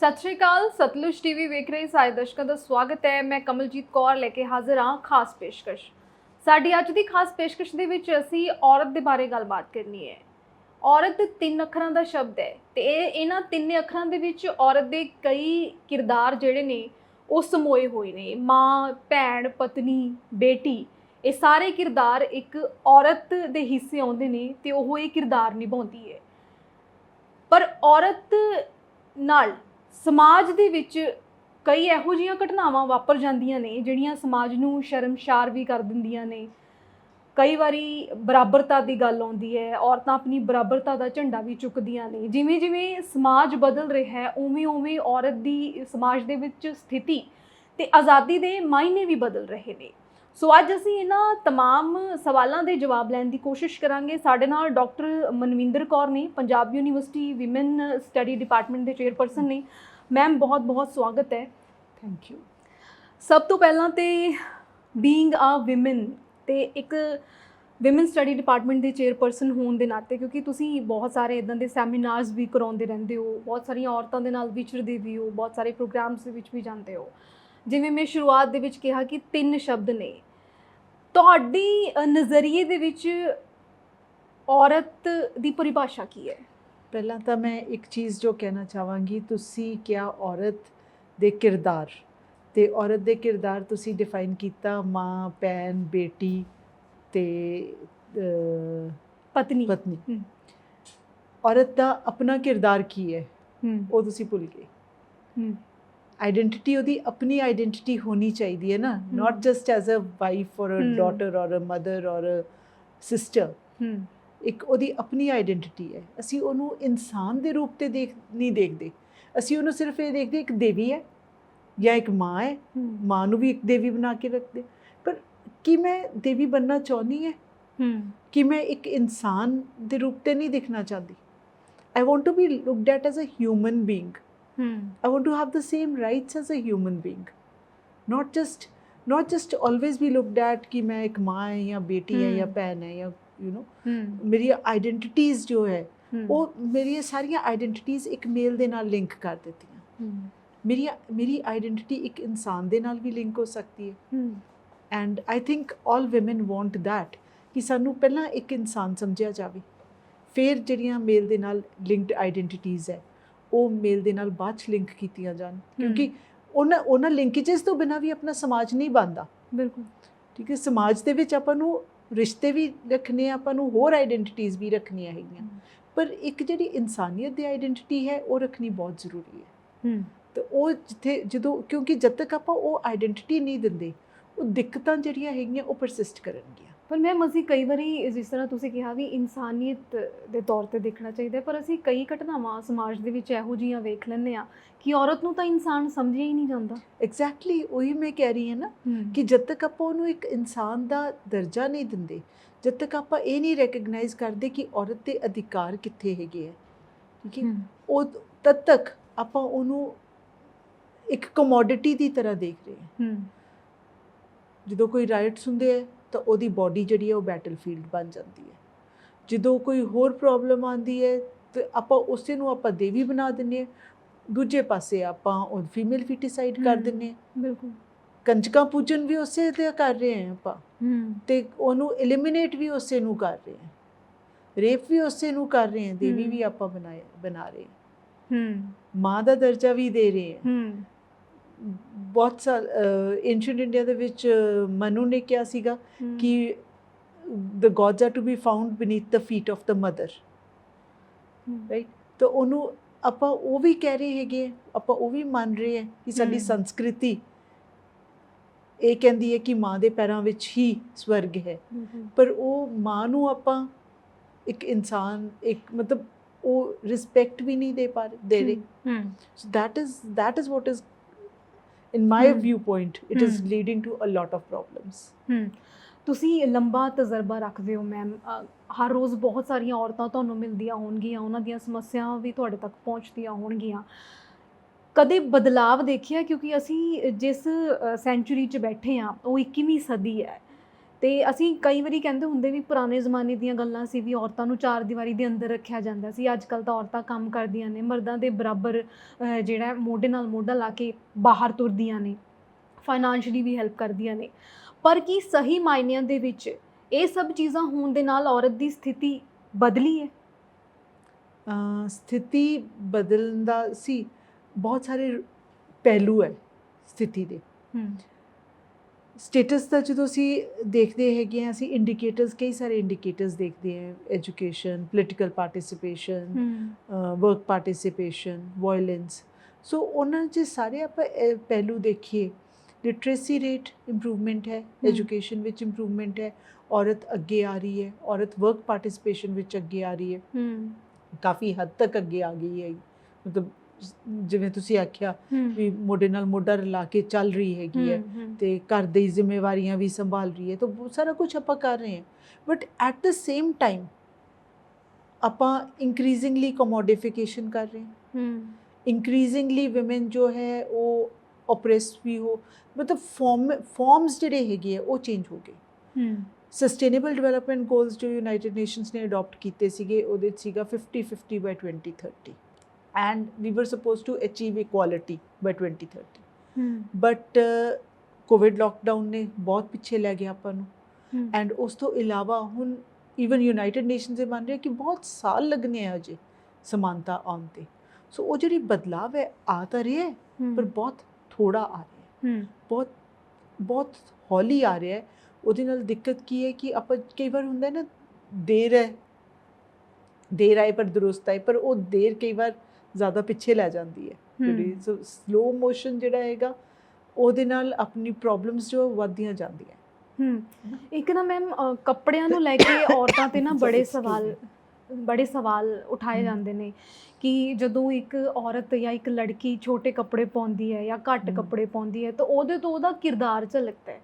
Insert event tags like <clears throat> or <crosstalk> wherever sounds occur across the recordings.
ਸਤਿ ਸ਼੍ਰੀ ਅਕਾਲ, ਸਤਲੁਜ ਟੀਵੀ ਵੇਖ ਰਹੇ ਸਾਰੇ ਦਰਸ਼ਕਾਂ ਦਾ ਸਵਾਗਤ ਹੈ। ਮੈਂ ਕਮਲਜੀਤ ਕੌਰ ਲੈ ਕੇ ਹਾਜ਼ਰ ਹਾਂ ਖਾਸ ਪੇਸ਼ਕਸ਼। ਸਾਡੀ ਅੱਜ ਦੀ ਖਾਸ ਪੇਸ਼ਕਸ਼ ਦੇ ਵਿੱਚ ਅਸੀਂ ਔਰਤ ਦੇ ਬਾਰੇ ਗੱਲਬਾਤ ਕਰਨੀ ਹੈ। ਔਰਤ ਤਿੰਨ ਅੱਖਰਾਂ ਦਾ ਸ਼ਬਦ ਹੈ ਤੇ ਇਹ, ਇਹਨਾਂ ਤਿੰਨ ਅੱਖਰਾਂ ਦੇ ਵਿੱਚ ਔਰਤ ਦੇ ਕਈ ਕਿਰਦਾਰ ਜਿਹੜੇ ਨੇ, ਉਹ ਸਮੋਏ ਹੋਏ ਨੇ। ਮਾਂ, ਭੈਣ, ਪਤਨੀ, ਬੇਟੀ, ਇਹ ਸਾਰੇ ਕਿਰਦਾਰ ਇੱਕ ਔਰਤ ਦੇ ਹਿੱਸੇ ਆਉਂਦੇ ਨੇ ਤੇ ਉਹ ਇਹ ਕਿਰਦਾਰ ਨਿਭਾਉਂਦੀ ਹੈ। ਪਰ ਔਰਤ ਨਾਲ ਸਮਾਜ ਦੇ ਵਿੱਚ ਕਈ ਇਹੋ ਜਿਹੀਆਂ ਘਟਨਾਵਾਂ ਵਾਪਰ ਜਾਂਦੀਆਂ ਨੇ, ਜਿਹੜੀਆਂ ਸਮਾਜ ਨੂੰ ਸ਼ਰਮਸ਼ਾਰ ਵੀ ਕਰ ਦਿੰਦੀਆਂ ਨੇ। ਕਈ ਵਾਰੀ ਬਰਾਬਰਤਾ ਦੀ ਗੱਲ ਆਉਂਦੀ ਹੈ, ਔਰਤਾਂ ਆਪਣੀ ਬਰਾਬਰਤਾ ਦਾ ਝੰਡਾ ਵੀ ਚੁੱਕਦੀਆਂ ਨੇ। ਜਿਵੇਂ ਜਿਵੇਂ ਸਮਾਜ ਬਦਲ ਰਿਹਾ ਹੈ, ਉਵੇਂ ਉਵੇਂ ਔਰਤ ਦੀ ਸਮਾਜ ਦੇ ਵਿੱਚ ਸਥਿਤੀ ਤੇ ਆਜ਼ਾਦੀ ਦੇ ਮਾਇਨੇ ਵੀ ਬਦਲ ਰਹੇ ਨੇ। ਸੋ ਅੱਜ ਅਸੀਂ ਇਹਨਾਂ तमाम ਸਵਾਲਾਂ ਦੇ ਜਵਾਬ ਲੈਣ ਦੀ ਕੋਸ਼ਿਸ਼ ਕਰਾਂਗੇ ਸਾਡੇ ਨਾਲ ਡਾਕਟਰ ਮਨਵਿੰਦਰ ਕੌਰ ਨੇ Punjab university women study department ਦੇ ਚੇਅਰਪਰਸਨ ਨੇ ਮੈਮ ਬਹੁਤ ਬਹੁਤ ਸਵਾਗਤ ਹੈ ਥੈਂਕ ਯੂ ਸਭ ਤੋਂ ਪਹਿਲਾਂ ਤੇ ਬੀਇੰਗ ਅ ਵਿਮਨ ਤੇ ਇੱਕ ਵਿਮਨ ਸਟੱਡੀ ਡਿਪਾਰਟਮੈਂਟ ਦੇ ਚੇਅਰਪਰਸਨ ਹੋਣ ਦੇ ਨਾਤੇ ਕਿਉਂਕਿ ਤੁਸੀਂ ਬਹੁਤ ਸਾਰੇ ਇਦਾਂ ਦੇ ਸੈਮੀਨਾਰਸ ਵੀ ਕਰਾਉਂਦੇ ਰਹਿੰਦੇ ਹੋ ਬਹੁਤ ਸਾਰੀਆਂ ਔਰਤਾਂ ਦੇ ਨਾਲ ਵਿਚਰਦੇ ਵੀ ਹੋ ਬਹੁਤ ਸਾਰੇ ਪ੍ਰੋਗਰਾਮਸ ਦੇ ਵਿੱਚ ਵੀ ਜਾਂਦੇ ਹੋ ਜਿਵੇਂ ਮੈਂ ਸ਼ੁਰੂਆਤ ਦੇ ਵਿੱਚ ਕਿਹਾ ਕਿ ਤਿੰਨ ਸ਼ਬਦ ਨੇ ਤੁਹਾਡੀ ਨਜ਼ਰੀਏ ਦੇ ਵਿੱਚ ਔਰਤ ਦੀ ਪਰਿਭਾਸ਼ਾ ਕੀ ਹੈ? ਪਹਿਲਾਂ ਤਾਂ ਮੈਂ ਇੱਕ ਚੀਜ਼ ਜੋ ਕਹਿਣਾ ਚਾਹਾਂਗੀ ਤੁਸੀਂ ਕਿਹਾ ਔਰਤ ਦੇ ਕਿਰਦਾਰ। ਤੇ ਔਰਤ ਦੇ ਕਿਰਦਾਰ ਤੁਸੀਂ ਡਿਫਾਈਨ ਕੀਤਾ ਮਾਂ ਭੈਣ ਬੇਟੀ ਤੇ ਪਤਨੀ। ਪਤਨੀ। ਔਰਤ ਦਾ ਆਪਣਾ ਕਿਰਦਾਰ ਕੀ ਹੈ? ਉਹ ਤੁਸੀਂ ਭੁੱਲ ਗਏ। ਆਇਡੈਂਟੀਟੀ ਉਹਦੀ ਆਪਣੀ ਆਇਡੈਂਟੀਟੀ ਹੋਣੀ ਚਾਹੀਦੀ ਹੈ ਨਾ not just as a wife or a. Daughter ਔਰ ਅ ਮਦਰ ਔਰ ਅ ਸਿਸਟਰ ਇੱਕ ਉਹਦੀ ਆਪਣੀ ਆਇਡੈਂਟੀਟੀ ਹੈ। ਅਸੀਂ ਉਹਨੂੰ ਇਨਸਾਨ ਦੇ ਰੂਪ ਤੇ ਦੇਖ ਨਹੀਂ ਦੇਖਦੇ। ਅਸੀਂ ਉਹਨੂੰ ਸਿਰਫ ਇਹ ਦੇਖਦੇ ਇੱਕ ਦੇਵੀ ਹੈ ਜਾਂ ਇੱਕ ਮਾਂ ਹੈ। ਮਾਂ ਨੂੰ ਵੀ ਇੱਕ ਦੇਵੀ ਬਣਾ ਕੇ ਰੱਖਦੇ। ਪਰ ਕੀ ਮੈਂ ਦੇਵੀ ਬੰਨਣਾ ਚਾਹੁੰਦੀ ਹੈ? ਹੂੰ। ਕਿ ਮੈਂ ਇੱਕ ਇਨਸਾਨ ਦੇ ਰੂਪ ਤੇ ਨਹੀਂ ਦਿਖਣਾ ਚਾਹਦੀ? I want to be looked at as a human being ਹੂੰ I want to have the same rights as a human being. Not just not just always be looked at कि मैं एक माँ है या बेटी है या हम्म। बहन है या you know ਹੂੰ ਮੇਰੀ ਆਇਡੈਂਟੀਟੀਜ਼ ਜੋ ਹੈ ਹੂੰ ਉਹ ਮੇਰੀਆਂ ਸਾਰੀਆਂ ਆਇਡੈਂਟੀਟੀਜ਼ ਇੱਕ ਮੇਲ ਦੇ ਨਾਲ ਲਿੰਕ ਕਰ ਦਿੱਤੀਆਂ ਹੂੰ ਮੇਰੀ ਮੇਰੀ ਆਇਡੈਂਟੀਟੀ ਇੱਕ ਇਨਸਾਨ ਦੇ ਨਾਲ ਵੀ ਲਿੰਕ ਹੋ ਸਕਦੀ ਹੈ hmm and I think all women want that ਕਿ ਸਾਨੂੰ ਪਹਿਲਾਂ ਇੱਕ ਇਨਸਾਨ ਸਮਝਿਆ ਜਾਵੇ ਫਿਰ ਜਿਹੜੀਆਂ ਮੇਲ ਦੇ ਨਾਲ ਲਿੰਕਡ ਆਇਡੈਂਟੀਟੀਜ਼ ਹੈ ਉਹ ਮੇਲ ਦੇ ਨਾਲ ਬਾਅਦ ਚ ਲਿੰਕ ਕੀਤੀਆਂ ਜਾਣ। ਕਿਉਂਕਿ ਉਹਨਾਂ ਉਹਨਾਂ ਲਿੰਕੇजेस ਤੋਂ ਬਿਨਾਂ ਵੀ ਆਪਣਾ ਸਮਾਜ ਨਹੀਂ ਬਣਦਾ। ਬਿਲਕੁਲ। ਠੀਕ ਹੈ ਸਮਾਜ ਦੇ ਵਿੱਚ ਆਪਾਂ ਨੂੰ ਰਿਸ਼ਤੇ ਵੀ ਰੱਖਣੇ ਆ ਆਪਾਂ ਨੂੰ ਹੋਰ ਆਇਡੈਂਟੀਟੀਜ਼ ਵੀ ਰੱਖਣੀਆਂ ਹੈਗੀਆਂ। ਪਰ ਇੱਕ ਜਿਹੜੀ ਇਨਸਾਨੀਅਤ ਦੀ ਆਇਡੈਂਟੀਟੀ ਹੈ ਉਹ ਰੱਖਣੀ ਬਹੁਤ ਜ਼ਰੂਰੀ ਹੈ। ਹੂੰ। ਤੇ ਉਹ ਜਿੱਥੇ ਜਦੋਂ ਕਿਉਂਕਿ ਜਦ ਤੱਕ ਆਪਾਂ ਉਹ ਆਇਡੈਂਟੀਟੀ ਨਹੀਂ ਦਿੰਦੇ ਉਹ ਦਿੱਕਤਾਂ ਜਿਹੜੀਆਂ ਹੈਗੀਆਂ ਉਹ ਪਰਸਿਸਟ ਕਰਨਗੀਆਂ। ਪਰ ਮੈਮ ਅਸੀਂ ਕਈ ਵਾਰੀ ਜਿਸ ਤਰ੍ਹਾਂ ਤੁਸੀਂ ਕਿਹਾ ਵੀ ਇਨਸਾਨੀਅਤ ਦੇ ਤੌਰ ਤੇ ਦੇਖਣਾ ਚਾਹੀਦਾ ਪਰ ਅਸੀਂ ਕਈ ਘਟਨਾਵਾਂ ਸਮਾਜ ਦੇ ਵਿੱਚ ਇਹੋ ਜਿਹੀਆਂ ਵੇਖ ਲੈਂਦੇ ਆ ਕਿ ਔਰਤ ਨੂੰ ਤਾਂ ਇਨਸਾਨ ਸਮਝਿਆ ਹੀ ਨਹੀਂ ਜਾਂਦਾ। ਐਗਜ਼ੈਕਟਲੀ ਉਹੀ ਮੈਂ ਕਹਿ ਰਹੀ ਹਾਂ ਨਾ ਕਿ ਜਦ ਤੱਕ ਆਪਾਂ ਉਹਨੂੰ ਇੱਕ ਇਨਸਾਨ ਦਾ ਦਰਜਾ ਨਹੀਂ ਦਿੰਦੇ ਜਦ ਤੱਕ ਆਪਾਂ ਇਹ ਨਹੀਂ ਰੈਕਗਨਾਈਜ਼ ਕਰਦੇ ਕਿ ਔਰਤ ਦੇ ਅਧਿਕਾਰ ਕਿੱਥੇ ਹੈਗੇ ਹੈ ਠੀਕ ਹੈ? ਉਹ ਤਦ ਤੱਕ ਆਪਾਂ ਉਹਨੂੰ ਇੱਕ ਕਮੋਡਿਟੀ ਦੀ ਤਰ੍ਹਾਂ ਦੇਖ ਰਹੇ ਹਾਂ। ਜਦੋਂ ਕੋਈ ਰਾਈਟਸ ਹੁੰਦੇ ਹੈ ਤਾਂ ਉਹਦੀ ਬਾਡੀ ਜਿਹੜੀ ਹੈ ਉਹ ਬੈਟਲਫੀਲਡ ਬਣ ਜਾਂਦੀ ਹੈ। ਜਦੋਂ ਕੋਈ ਹੋਰ ਪ੍ਰੋਬਲਮ ਆਂਦੀ ਹੈ ਤੇ ਆਪਾਂ ਉਸੇ ਨੂੰ ਆਪਾਂ ਦੇਵੀ ਬਣਾ ਦਿੰਨੇ ਦੂਜੇ ਪਾਸੇ ਆਪਾਂ ਉਹ ਫੀਮੇਲ ਫਿਟੀਸਾਈਡ ਕਰ। ਦਿੰਨੇ ਬਿਲਕੁਲ। ਕੰਜਕਾਂ ਪੂਜਨ ਵੀ ਉਸੇ ਤੇ ਕਰ ਰਹੇ ਹਾਂ ਆਪਾਂ। ਤੇ ਉਹਨੂੰ ਐਲੀਮੀਨੇਟ ਵੀ ਉਸੇ ਨੂੰ ਕਰ ਰਹੇ ਹਾਂ। ਰੇਪ ਵੀ ਉਸੇ ਨੂੰ ਕਰ ਰਹੇ ਹਾਂ। ਦੇਵੀ। ਵੀ ਆਪਾਂ ਬਣਾਏ ਬਣਾ ਰਹੇ ਹਾਂ। ਮਾਂ ਦਾ ਦਰਜਾ ਵੀ ਦੇ ਰਹੇ ਹੂੰ। ਬਹੁਤ ਸਾਲ ਐਂਸ਼ੀਅੰਟ ਇੰਡੀਆ ਦੇ ਵਿੱਚ ਮਨੂ ਨੇ ਕਿਹਾ ਸੀਗਾ ਕਿ the gods are to be found beneath the feet of the mother right ਤਾਂ ਉਹਨੂੰ ਆਪਾਂ ਉਹ ਵੀ ਕਹਿ ਰਹੇ ਹੈਗੇ ਆਪਾਂ ਉਹ ਵੀ ਮੰਨ ਰਹੇ ਹਾਂ ਕਿ ਸਾਡੀ। ਸੰਸਕ੍ਰਿਤੀ ਇਹ ਕਹਿੰਦੀ ਹੈ ਕਿ ਮਾਂ ਦੇ ਪੈਰਾਂ ਵਿੱਚ ਹੀ ਸਵਰਗ ਹੈ। ਪਰ ਉਹ ਮਾਂ ਨੂੰ ਆਪਾਂ ਇੱਕ ਇਨਸਾਨ ਇੱਕ ਮਤਲਬ ਉਹ ਰਿਸਪੈਕਟ ਵੀ ਨਹੀਂ ਦੇ ਪਾ ਦੇ ਰਹੇ। so that is that is what is in my Hmm. viewpoint it is Hmm. leading to a lot of problems. ਹੂੰ ਤੁਸੀਂ ਲੰਬਾ ਤਜਰਬਾ ਰੱਖਦੇ ਹੋ ਮੈਮ ਹਰ ਰੋਜ਼ ਬਹੁਤ ਸਾਰੀਆਂ ਔਰਤਾਂ ਤੁਹਾਨੂੰ ਮਿਲਦੀਆਂ ਹੋਣਗੀਆਂ ਉਹਨਾਂ ਦੀਆਂ ਸਮੱਸਿਆਵਾਂ ਵੀ ਤੁਹਾਡੇ ਤੱਕ ਪਹੁੰਚਦੀਆਂ ਹੋਣਗੀਆਂ। ਕਦੇ ਬਦਲਾਵ ਦੇਖਿਆ? ਕਿਉਂਕਿ ਅਸੀਂ ਜਿਸ ਸੈਂਚੁਰੀ 'ਚ ਬੈਠੇ ਆ ਉਹ 21ਵੀਂ ਸਦੀ ਹੈ। ਤੇ ਅਸੀਂ ਕਈ ਵਾਰੀ ਕਹਿੰਦੇ ਹੁੰਦੇ ਵੀ ਪੁਰਾਣੇ ਜ਼ਮਾਨੇ ਦੀਆਂ ਗੱਲਾਂ ਸੀ ਵੀ ਔਰਤਾਂ ਨੂੰ ਚਾਰ ਦੀਵਾਰੀ ਦੇ ਅੰਦਰ ਰੱਖਿਆ ਜਾਂਦਾ ਸੀ। ਅੱਜ ਕੱਲ ਤਾਂ ਔਰਤਾਂ ਕੰਮ ਕਰਦੀਆਂ ਨੇ ਮਰਦਾਂ ਦੇ ਬਰਾਬਰ ਜਿਹੜਾ ਮੋਢੇ ਨਾਲ ਮੋਢਾ ਲਾ ਕੇ ਬਾਹਰ ਤੁਰਦੀਆਂ ਨੇ ਫਾਈਨਾਂਸ਼ਲੀ ਵੀ ਹੈਲਪ ਕਰਦੀਆਂ ਨੇ। ਪਰ ਕੀ ਸਹੀ ਮਾਇਨਿਆਂ ਦੇ ਵਿੱਚ ਇਹ ਸਭ ਚੀਜ਼ਾਂ ਹੋਣ ਦੇ ਨਾਲ ਔਰਤ ਦੀ ਸਥਿਤੀ ਬਦਲੀ ਹੈ? ਸਥਿਤੀ ਬਦਲਣ ਦਾ ਸੀ ਬਹੁਤ ਸਾਰੇ ਪਹਿਲੂ ਹੈ ਸਥਿਤੀ ਦੇ। ਹੂੰ। ਸਟੇਟਸ ਦਾ ਜਦੋਂ ਅਸੀਂ ਦੇਖਦੇ ਹੈਗੇ ਹਾਂ ਅਸੀਂ ਇੰਡੀਕੇਟਰਸ ਕਈ ਸਾਰੇ ਇੰਡੀਕੇਟਰਸ ਦੇਖਦੇ ਹਾਂ education political participation work participation violence so ਉਹਨਾਂ 'ਚ ਸਾਰੇ ਆਪਾਂ ਪਹਿਲੂ ਦੇਖੀਏ ਲਿਟਰੇਸੀ ਰੇਟ ਇੰਪਰੂਵਮੈਂਟ ਹੈ। ਐਜੂਕੇਸ਼ਨ ਵਿੱਚ ਇੰਪਰੂਵਮੈਂਟ ਹੈ ਔਰਤ ਅੱਗੇ ਆ ਰਹੀ ਹੈ ਔਰਤ ਵਰਕ ਪਾਰਟਿਸਿਪੇਸ਼ਨ ਵਿੱਚ ਅੱਗੇ ਆ ਰਹੀ ਹੈ। ਹੂੰ। ਕਾਫੀ ਹੱਦ ਤੱਕ ਅੱਗੇ ਆ ਗਈ ਹੈ। ਮਤਲਬ ਜਿਵੇਂ ਤੁਸੀਂ ਆਖਿਆ ਹੂੰ ਵੀ ਮੋਢੇ ਨਾਲ ਮੋਢਾ ਰਲਾ ਕੇ ਚੱਲ ਰਹੀ ਹੈਗੀ ਹੈ ਹੂੰ, ਹੂੰ, ਤੇ ਘਰ ਦੀ ਜ਼ਿੰਮੇਵਾਰੀਆਂ ਵੀ ਸੰਭਾਲ ਰਹੀ ਹੈ ਤਾਂ ਬਹੁਤ ਸਾਰਾ ਕੁਝ ਆਪਾਂ ਕਰ ਰਹੇ ਹਾਂ but at the same time ਆਪਾਂ ਇੰਕਰੀਜ਼ਿੰਗਲੀ ਕਮੋਡਿਫਿਕੇਸ਼ਨ ਕਰ ਰਹੇ ਹਾਂ ਹੂੰ ਇੰਕਰੀਜ਼ਿੰਗਲੀ ਔਮਨ ਜੋ ਹੈ ਉਹ ਓਪਰੈਸਡ ਵੀ ਹੋ ਮਤਲਬ ਫਾਰਮ ਫਾਰਮਸ ਜਿਹੜੇ ਹੈਗੇ ਆ ਉਹ ਚੇਂਜ ਹੋ ਗਏ ਹੂੰ ਸਸਟੇਨੇਬਲ ਡਿਵੈਲਪਮੈਂਟ ਗੋਲਸ ਜੋ ਯੂਨਾਈਟਿਡ ਨੇਸ਼ਨਸ ਨੇ ਅਡਾਪਟ ਕੀਤੇ ਸੀਗੇ ਉਹਦੇ 'ਚ ਸੀਗਾ 50 50 by 2030 and we were supposed to achieve equality by 2030 hmm but Covid lockdown ਨੇ ਬਹੁਤ ਪਿੱਛੇ ਲੈ ਗਿਆ ਆਪਾਂ ਨੂੰ ਐਂਡ ਉਸ ਤੋਂ ਇਲਾਵਾ ਹੁਣ ਈਵਨ ਯੂਨਾਈਟਿਡ ਨੇਸ਼ਨਸ ਇਹ ਮੰਨ ਰਿਹਾ ਕਿ ਬਹੁਤ ਸਾਲ ਲੱਗਨੇ ਆ ਅਜੇ ਸਮਾਨਤਾ ਆਉਣ ਤੇ ਸੋ ਉਹ ਜਿਹੜੀ ਬਦਲਾਵ ਹੈ ਆ ਤਾਂ ਰਿਹਾ ਹੈ ਪਰ ਬਹੁਤ ਥੋੜਾ ਆ ਰਿਹਾ ਹੈ ਬਹੁਤ ਬਹੁਤ ਹੌਲੀ ਆ ਰਿਹਾ ਹੈ ਉਹਦੇ ਨਾਲ ਦਿੱਕਤ ਕੀ ਹੈ ਕਿ ਆਪਾਂ ਕਈ ਵਾਰ ਹੁੰਦਾ ਨਾ ਦੇਰ ਹੈ ਦੇਰ ਆਏ ਪਰ ਦਰੁਸਤ ਆਏ ਪਰ ਉਹ ਦੇਰ ਕਈ ਵਾਰ ਜ਼ਿਆਦਾ ਪਿੱਛੇ ਲੈ ਜਾਂਦੀ ਹੈ। ਜਿਹੜੀ ਸੋ ਸਲੋ ਮੋਸ਼ਨ ਜਿਹੜਾ ਹੈਗਾ ਉਹਦੇ ਨਾਲ ਆਪਣੀ ਪ੍ਰੋਬਲਮਸ ਜੋ ਵੱਧਦੀਆਂ ਜਾਂਦੀਆਂ ਹੂੰ। ਇੱਕ ਨਾ ਮੈਮ ਕੱਪੜਿਆਂ ਨੂੰ ਲੈ ਕੇ <coughs> ਔਰਤਾਂ ਤੇ ਨਾ ਬੜੇ ਸਵਾਲ ਬੜੇ ਸਵਾਲ ਉਠਾਏ। ਜਾਂਦੇ ਨੇ ਕਿ ਜਦੋਂ ਇੱਕ ਔਰਤ ਜਾਂ ਇੱਕ ਲੜਕੀ ਛੋਟੇ ਕੱਪੜੇ ਪਾਉਂਦੀ ਹੈ ਜਾਂ ਘੱਟ। ਕੱਪੜੇ ਪਾਉਂਦੀ ਹੈ ਤਾਂ ਉਹਦੇ ਤੋਂ ਉਹਦਾ ਕਿਰਦਾਰ ਝਲਕਦਾ ਹੈ।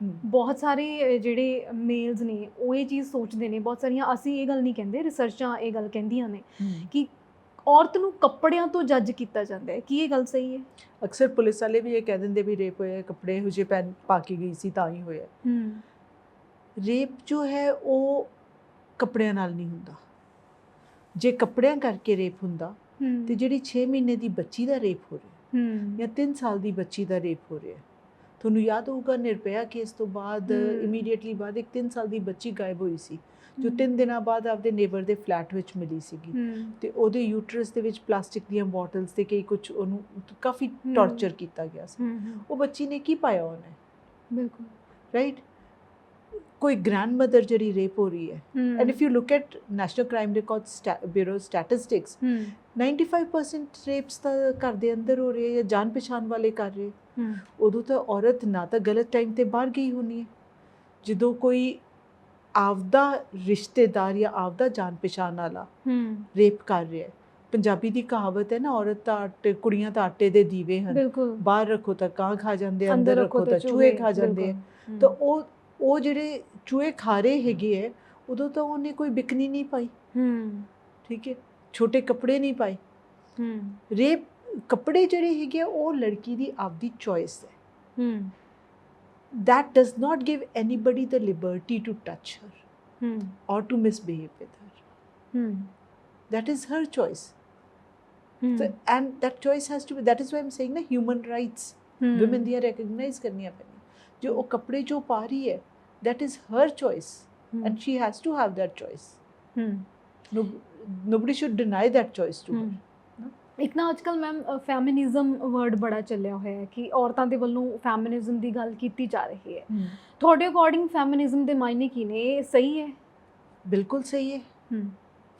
ਬਹੁਤ ਸਾਰੇ ਜਿਹੜੇ ਮੇਲਸ ਨੇ ਉਹ ਇਹ ਚੀਜ਼ ਸੋਚਦੇ ਨੇ ਬਹੁਤ ਸਾਰੀਆਂ ਅਸੀਂ ਇਹ ਗੱਲ ਨਹੀਂ ਕਹਿੰਦੇ ਰਿਸਰਚਾਂ ਇਹ ਗੱਲ ਕਹਿੰਦੀਆਂ ਨੇ ਕਿ ਔਰਤ ਨੂੰ ਕੱਪੜਿਆਂ ਤੋਂ ਜੱਜ ਕੀਤਾ ਜਾਂਦਾ ਹੈ। ਕੀ ਇਹ ਗੱਲ ਸਹੀ ਹੈ? ਅਕਸਰ ਪੁਲਿਸ ਵਾਲੇ ਵੀ ਇਹ ਕਹਿ ਦਿੰਦੇ ਵੀ ਰੇਪ ਹੋਇਆ ਕੱਪੜੇ ਇਹੋ ਜਿਹੇ ਪਹਿਨ ਪਾ ਕੇ ਗਈ ਸੀ ਤਾਂ ਹੀ ਹੋਇਆ। ਹੂੰ। ਰੇਪ ਜੋ ਹੈ ਉਹ ਕੱਪੜਿਆਂ ਨਾਲ ਨਹੀਂ ਹੁੰਦਾ। ਜੇ ਕੱਪੜਿਆਂ ਕਰਕੇ ਰੇਪ ਹੁੰਦਾ ਤੇ ਜਿਹੜੀ 6 ਮਹੀਨੇ ਦੀ ਬੱਚੀ ਦਾ ਰੇਪ ਹੋ ਰਿਹਾ ਹੂੰ। ਜਾਂ 3 ਸਾਲ ਦੀ ਬੱਚੀ ਦਾ ਰੇਪ ਹੋ ਰਿਹਾ ਤੁਹਾਨੂੰ ਯਾਦ ਹੋਊਗਾ ਨਿਰਭਇਆ ਕੇਸ ਤੋਂ ਬਾਅਦ। ਇਮੀਡੀਏਟਲੀ ਬਾਅਦ ਇੱਕ 3 ਸਾਲ ਦੀ ਬੱਚੀ ਗਾਇਬ ਹੋਈ ਸੀ। ਜੋ ਹਮ। 3 ਦਿਨਾਂ ਬਾਅਦ ਆਪਦੇ ਨੇਬਰ ਦੇ ਫਲੈਟ ਵਿੱਚ ਮਿਲੀ ਸੀਗੀ। ਤੇ ਉਹਦੇ ਯੂਟਰਸ ਦੇ ਵਿੱਚ ਪਲਾਸਟਿਕ ਦੀਆਂ ਬੋਟਲਸ ਤੇ ਕਈ ਕੁਝ ਉਹਨੂੰ ਕਾਫੀ। ਟੌਰਚਰ ਕੀਤਾ ਗਿਆ ਸੀ। ਉਹ ਬੱਚੀ ਨੇ ਕੀ ਪਾਇਆ ਉਹਨੇ? ਬਿਲਕੁਲ। ਰਾਈਟ ਕੋਈ ਗ੍ਰੈਂਡਮਦਰ ਜਿਹੜੀ ਰੇਪ ਹੋ ਰਹੀ ਹੈ। you look at national crime record sta- bureau statistics ਹੂੰ 95% ਰੇਪਸ ਤਾਂ ਘਰ ਦੇ ਅੰਦਰ ਹੋ ਰਹੇ ਜਾਂ ਜਾਣ ਪਛਾਣ ਵਾਲੇ ਕਰ ਰਹੇ। ਉਦੋਂ ਤਾਂ ਔਰਤ ਨਾ ਤਾਂ ਗਲਤ ਟਾਈਮ ਤੇ ਬਾਹਰ ਗਈ ਹੋਣੀ ਹੈ। ਜਦੋਂ ਕੋਈ ਆਪਦਾ ਰਿਸ਼ਤੇਦਾਰ ਜਾਂ ਆਪਦਾ ਜਾਣ ਪਛਾਣ ਵਾਲਾ ਹੂੰ। ਰੇਪ ਕਰ ਰਿਹਾ ਹੈ। ਪੰਜਾਬੀ ਦੀ ਕਹਾਵਤ ਹੈ ਨਾ ਔਰਤ ਤਾਂ ਆਟੇ ਕੁੜੀਆਂ ਤਾਂ ਆਟੇ ਦੇ ਦੀਵੇ ਹਨ। ਬਾਹਰ ਰੱਖੋ ਤਾਂ ਕਾਂ ਖਾ ਜਾਂਦੇ ਅੰਦਰ ਰੱਖੋ ਤਾਂ ਚੂਹੇ ਖਾ ਜਾਂਦੇ। ਤਾਂ ਉਹ ਉਹ ਜਿਹੜੇ ਚੂਹੇ ਖਾ ਰਹੇ ਹੈਗੇ ਹੈ ਉਦੋਂ ਤਾਂ ਉਹਨੇ ਕੋਈ ਬਿਕਨੀ ਨਹੀਂ ਪਾਈ। ਹੂੰ। ਠੀਕ ਹੈ? ਛੋਟੇ ਕੱਪੜੇ ਨਹੀਂ ਪਾਏ। ਹੂੰ। ਰੇਪ ਕੱਪੜੇ ਜਿਹੜੇ ਹੈਗੇ ਉਹ ਲੜਕੀ ਦੀ ਆਪਦੀ ਚੋਇਸ ਹੈ। ਹੂੰ। that does not give anybody the liberty to touch her hmm. or to misbehave with her. Hmm. That is her choice. Hmm. So, and that choice has to be, that is why I'm saying na, human rights. Hmm. Women, they are recognized. करनी है पहले जो कपड़े जो है that is her choice hmm. and she has to have that choice. Hmm. No, nobody should deny that choice to her. ਇੱਕ ਨਾ ਅੱਜਕੱਲ ਮੈਮ ਫੈਮਿਨਿਜ਼ਮ ਵਰਡ ਬੜਾ ਚੱਲਿਆ ਹੋਇਆ ਹੈ ਕਿ ਔਰਤਾਂ ਦੇ ਵੱਲੋਂ ਫੈਮਿਨਿਜ਼ਮ ਦੀ ਗੱਲ ਕੀਤੀ ਜਾ ਰਹੀ ਹੈ। ਤੁਹਾਡੇ ਅਕੋਰਡਿੰਗ ਫੈਮਿਨਿਜ਼ਮ ਦੇ ਮਾਇਨੇ ਕੀ ਨੇ? ਇਹ ਸਹੀ ਹੈ? ਬਿਲਕੁਲ ਸਹੀ ਹੈ।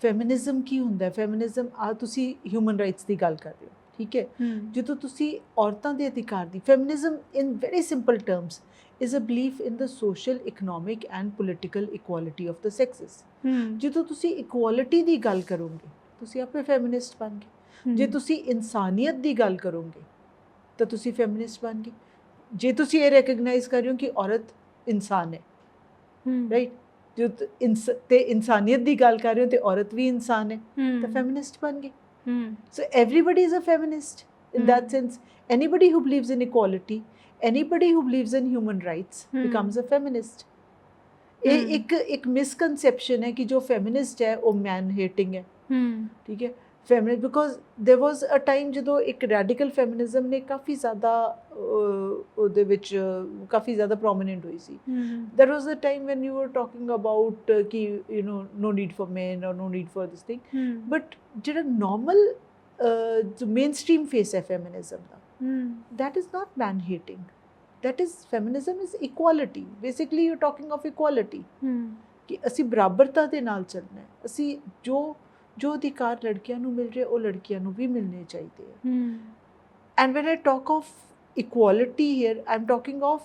ਫੈਮਿਨਿਜ਼ਮ ਕੀ ਹੁੰਦਾ ਹੈ? ਫੈਮਿਨਿਜ਼ਮ ਆ ਤੁਸੀਂ ਹਿਊਮਨ ਰਾਈਟਸ ਦੀ ਗੱਲ ਕਰ ਰਹੇ ਹੋ ਠੀਕ ਹੈ? ਜਦੋਂ ਤੁਸੀਂ ਔਰਤਾਂ ਦੇ ਅਧਿਕਾਰ ਦੀ feminism in very simple terms a belief in the social economic and political equality of the sexes. ਹੂੰ। ਜਦੋਂ ਤੁਸੀਂ ਇਕੁਆਲਿਟੀ ਦੀ ਗੱਲ ਕਰੋਗੇ ਤੁਸੀਂ ਆਪੇ ਫੈਮਿਨਿਸਟ ਬਣ ਗਏ। ਜੇ ਤੁਸੀਂ ਇਨਸਾਨੀਅਤ ਦੀ ਗੱਲ ਕਰੋਗੇ ਤਾਂ ਤੁਸੀਂ ਫੈਮਿਨਿਸਟ ਬਣ ਗਏ ਜੇ ਤੁਸੀਂ ਇਹ ਰੈਕਗਨਾਈਜ਼ ਕਰ ਰਹੇ ਹੋ ਕਿ ਔਰਤ ਇਨਸਾਨ ਹੈ ਰਾਈਟ ਜੋ ਤ- ਇਨਸ- ਤੇ ਇਨਸਾਨੀਅਤ ਦੀ ਗੱਲ ਕਰ ਰਹੇ ਹੋ ਤੇ ਔਰਤ ਵੀ ਇਨਸਾਨ ਹੈ ਤਾਂ ਫੈਮਿਨਿਸਟ ਬਣ ਗਏ ਹੂੰ So everybody is a feminist in that Hmm. sense. Anybody who believes in equality, anybody who believes in human rights Hmm. becomes a feminist. ਇਹ ਹਮ। ਇੱਕ ਇੱਕ ਮਿਸਕਨਸੈਪਸ਼ਨ ਹੈ ਕਿ ਜੋ ਫੈਮਿਨਿਸਟ ਹੈ ਉਹ ਮੈਨ ਹੇਟਿੰਗ ਹੈ ਹੂੰ ਠੀਕ ਹੈ feminist because there was a time ਜਦੋਂ ਇੱਕ ਰੈਡੀਕਲ ਫੈਮਿਨਿਜ਼ਮ ਨੇ ਕਾਫੀ ਜ਼ਿਆਦਾ ਅਹ, ਉਹਦੇ ਵਿੱਚ ਅਹ, ਕਾਫੀ ਜ਼ਿਆਦਾ ਪ੍ਰੋਮਿਨੈਂਟ ਹੋਈ ਸੀ ਹੂੰ there was a time when you were talking about uh, ki you know no need for men or no need for this thing ਹੂੰ but ਜਿਹੜਾ normal uh, ਜੋ mainstream face ਹੈ feminism ਦਾ ਹੂੰ that is not man hating that is feminism is equality basically you're talking of equality ਹੂੰ ਕਿ ਅਸੀਂ ਬਰਾਬਰਤਾ ਦੇ ਨਾਲ ਚੱਲਣਾ ਹੈ ਅਸੀਂ ਜੋ ਜੋ ਅਧਿਕਾਰ ਲੜਕੀਆਂ ਨੂੰ ਮਿਲ ਰਹੇ ਉਹ ਲੜਕੀਆਂ ਨੂੰ ਵੀ ਮਿਲਣੇ ਚਾਹੀਦੇ ਹੈ ਹੂੰ and when i talk of equality here i'm talking of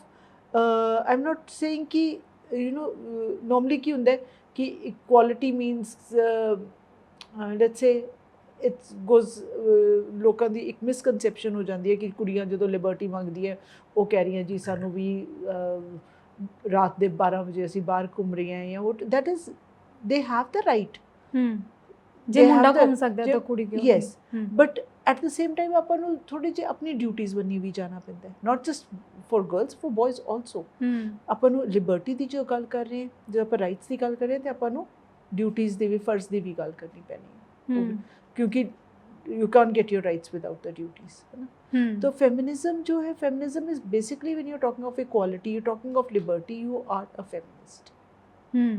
uh, i'm not saying ki you know uh, normally ਕੀ ਹੁੰਦਾ ਕਿ uh, uh, let's say it goes uh, ਲੋਕਾਂ ਦੀ ਇੱਕ ਮਿਸਕਨਸੈਪਸ਼ਨ ਹੋ ਜਾਂਦੀ ਹੈ ਕਿ ਕੁੜੀਆਂ ਜਦੋਂ ਲਿਬਰਟੀ ਮੰਗਦੀ ਹੈ ਉਹ ਕਹਿ ਰਹੀਆਂ ਜੀ ਸਾਨੂੰ ਵੀ uh, ਰਾਤ ਦੇ 12 ਵਜੇ ਅਸੀਂ ਬਾਹਰ ਘੁੰਮ ਰਹੀਆਂ ਹਾਂ ਜਾਂ ਉਹ that is they have the right ਹੂੰ ਜੇ ਮੁੰਡਾ ਘੁੰਮ ਸਕਦਾ ਤਾਂ ਕੁੜੀ ਕਿਉਂ yes but at the same time ਆਪਾਂ ਨੂੰ ਥੋੜੇ ਜਿਹਾ ਆਪਣੀ ਡਿਊਟੀਆਂ ਬੰਨੀ ਵੀ ਜਾਣਾ ਪੈਂਦਾ ਹੈ not just for girls for boys also ਆਪਾਂ ਨੂੰ ਲਿਬਰਟੀ ਦੀ ਜੋ ਗੱਲ ਕਰ ਰਹੇ ਜੇ ਆਪਾਂ ਰਾਈਟਸ ਦੀ ਗੱਲ ਕਰ ਰਹੇ ਤੇ ਆਪਾਂ ਨੂੰ ਡਿਊਟੀਆਂ ਦੀ ਵੀ ਫਰਜ਼ ਦੀ ਵੀ ਗੱਲ ਕਰਨੀ ਪੈਣੀ ਹੈ ਕਿਉਂਕਿ you can't get your rights without the duties. Hmm. So feminism jo hai, feminism is basically when you're talking of equality, you're talking of liberty, you are a feminist. Hmm.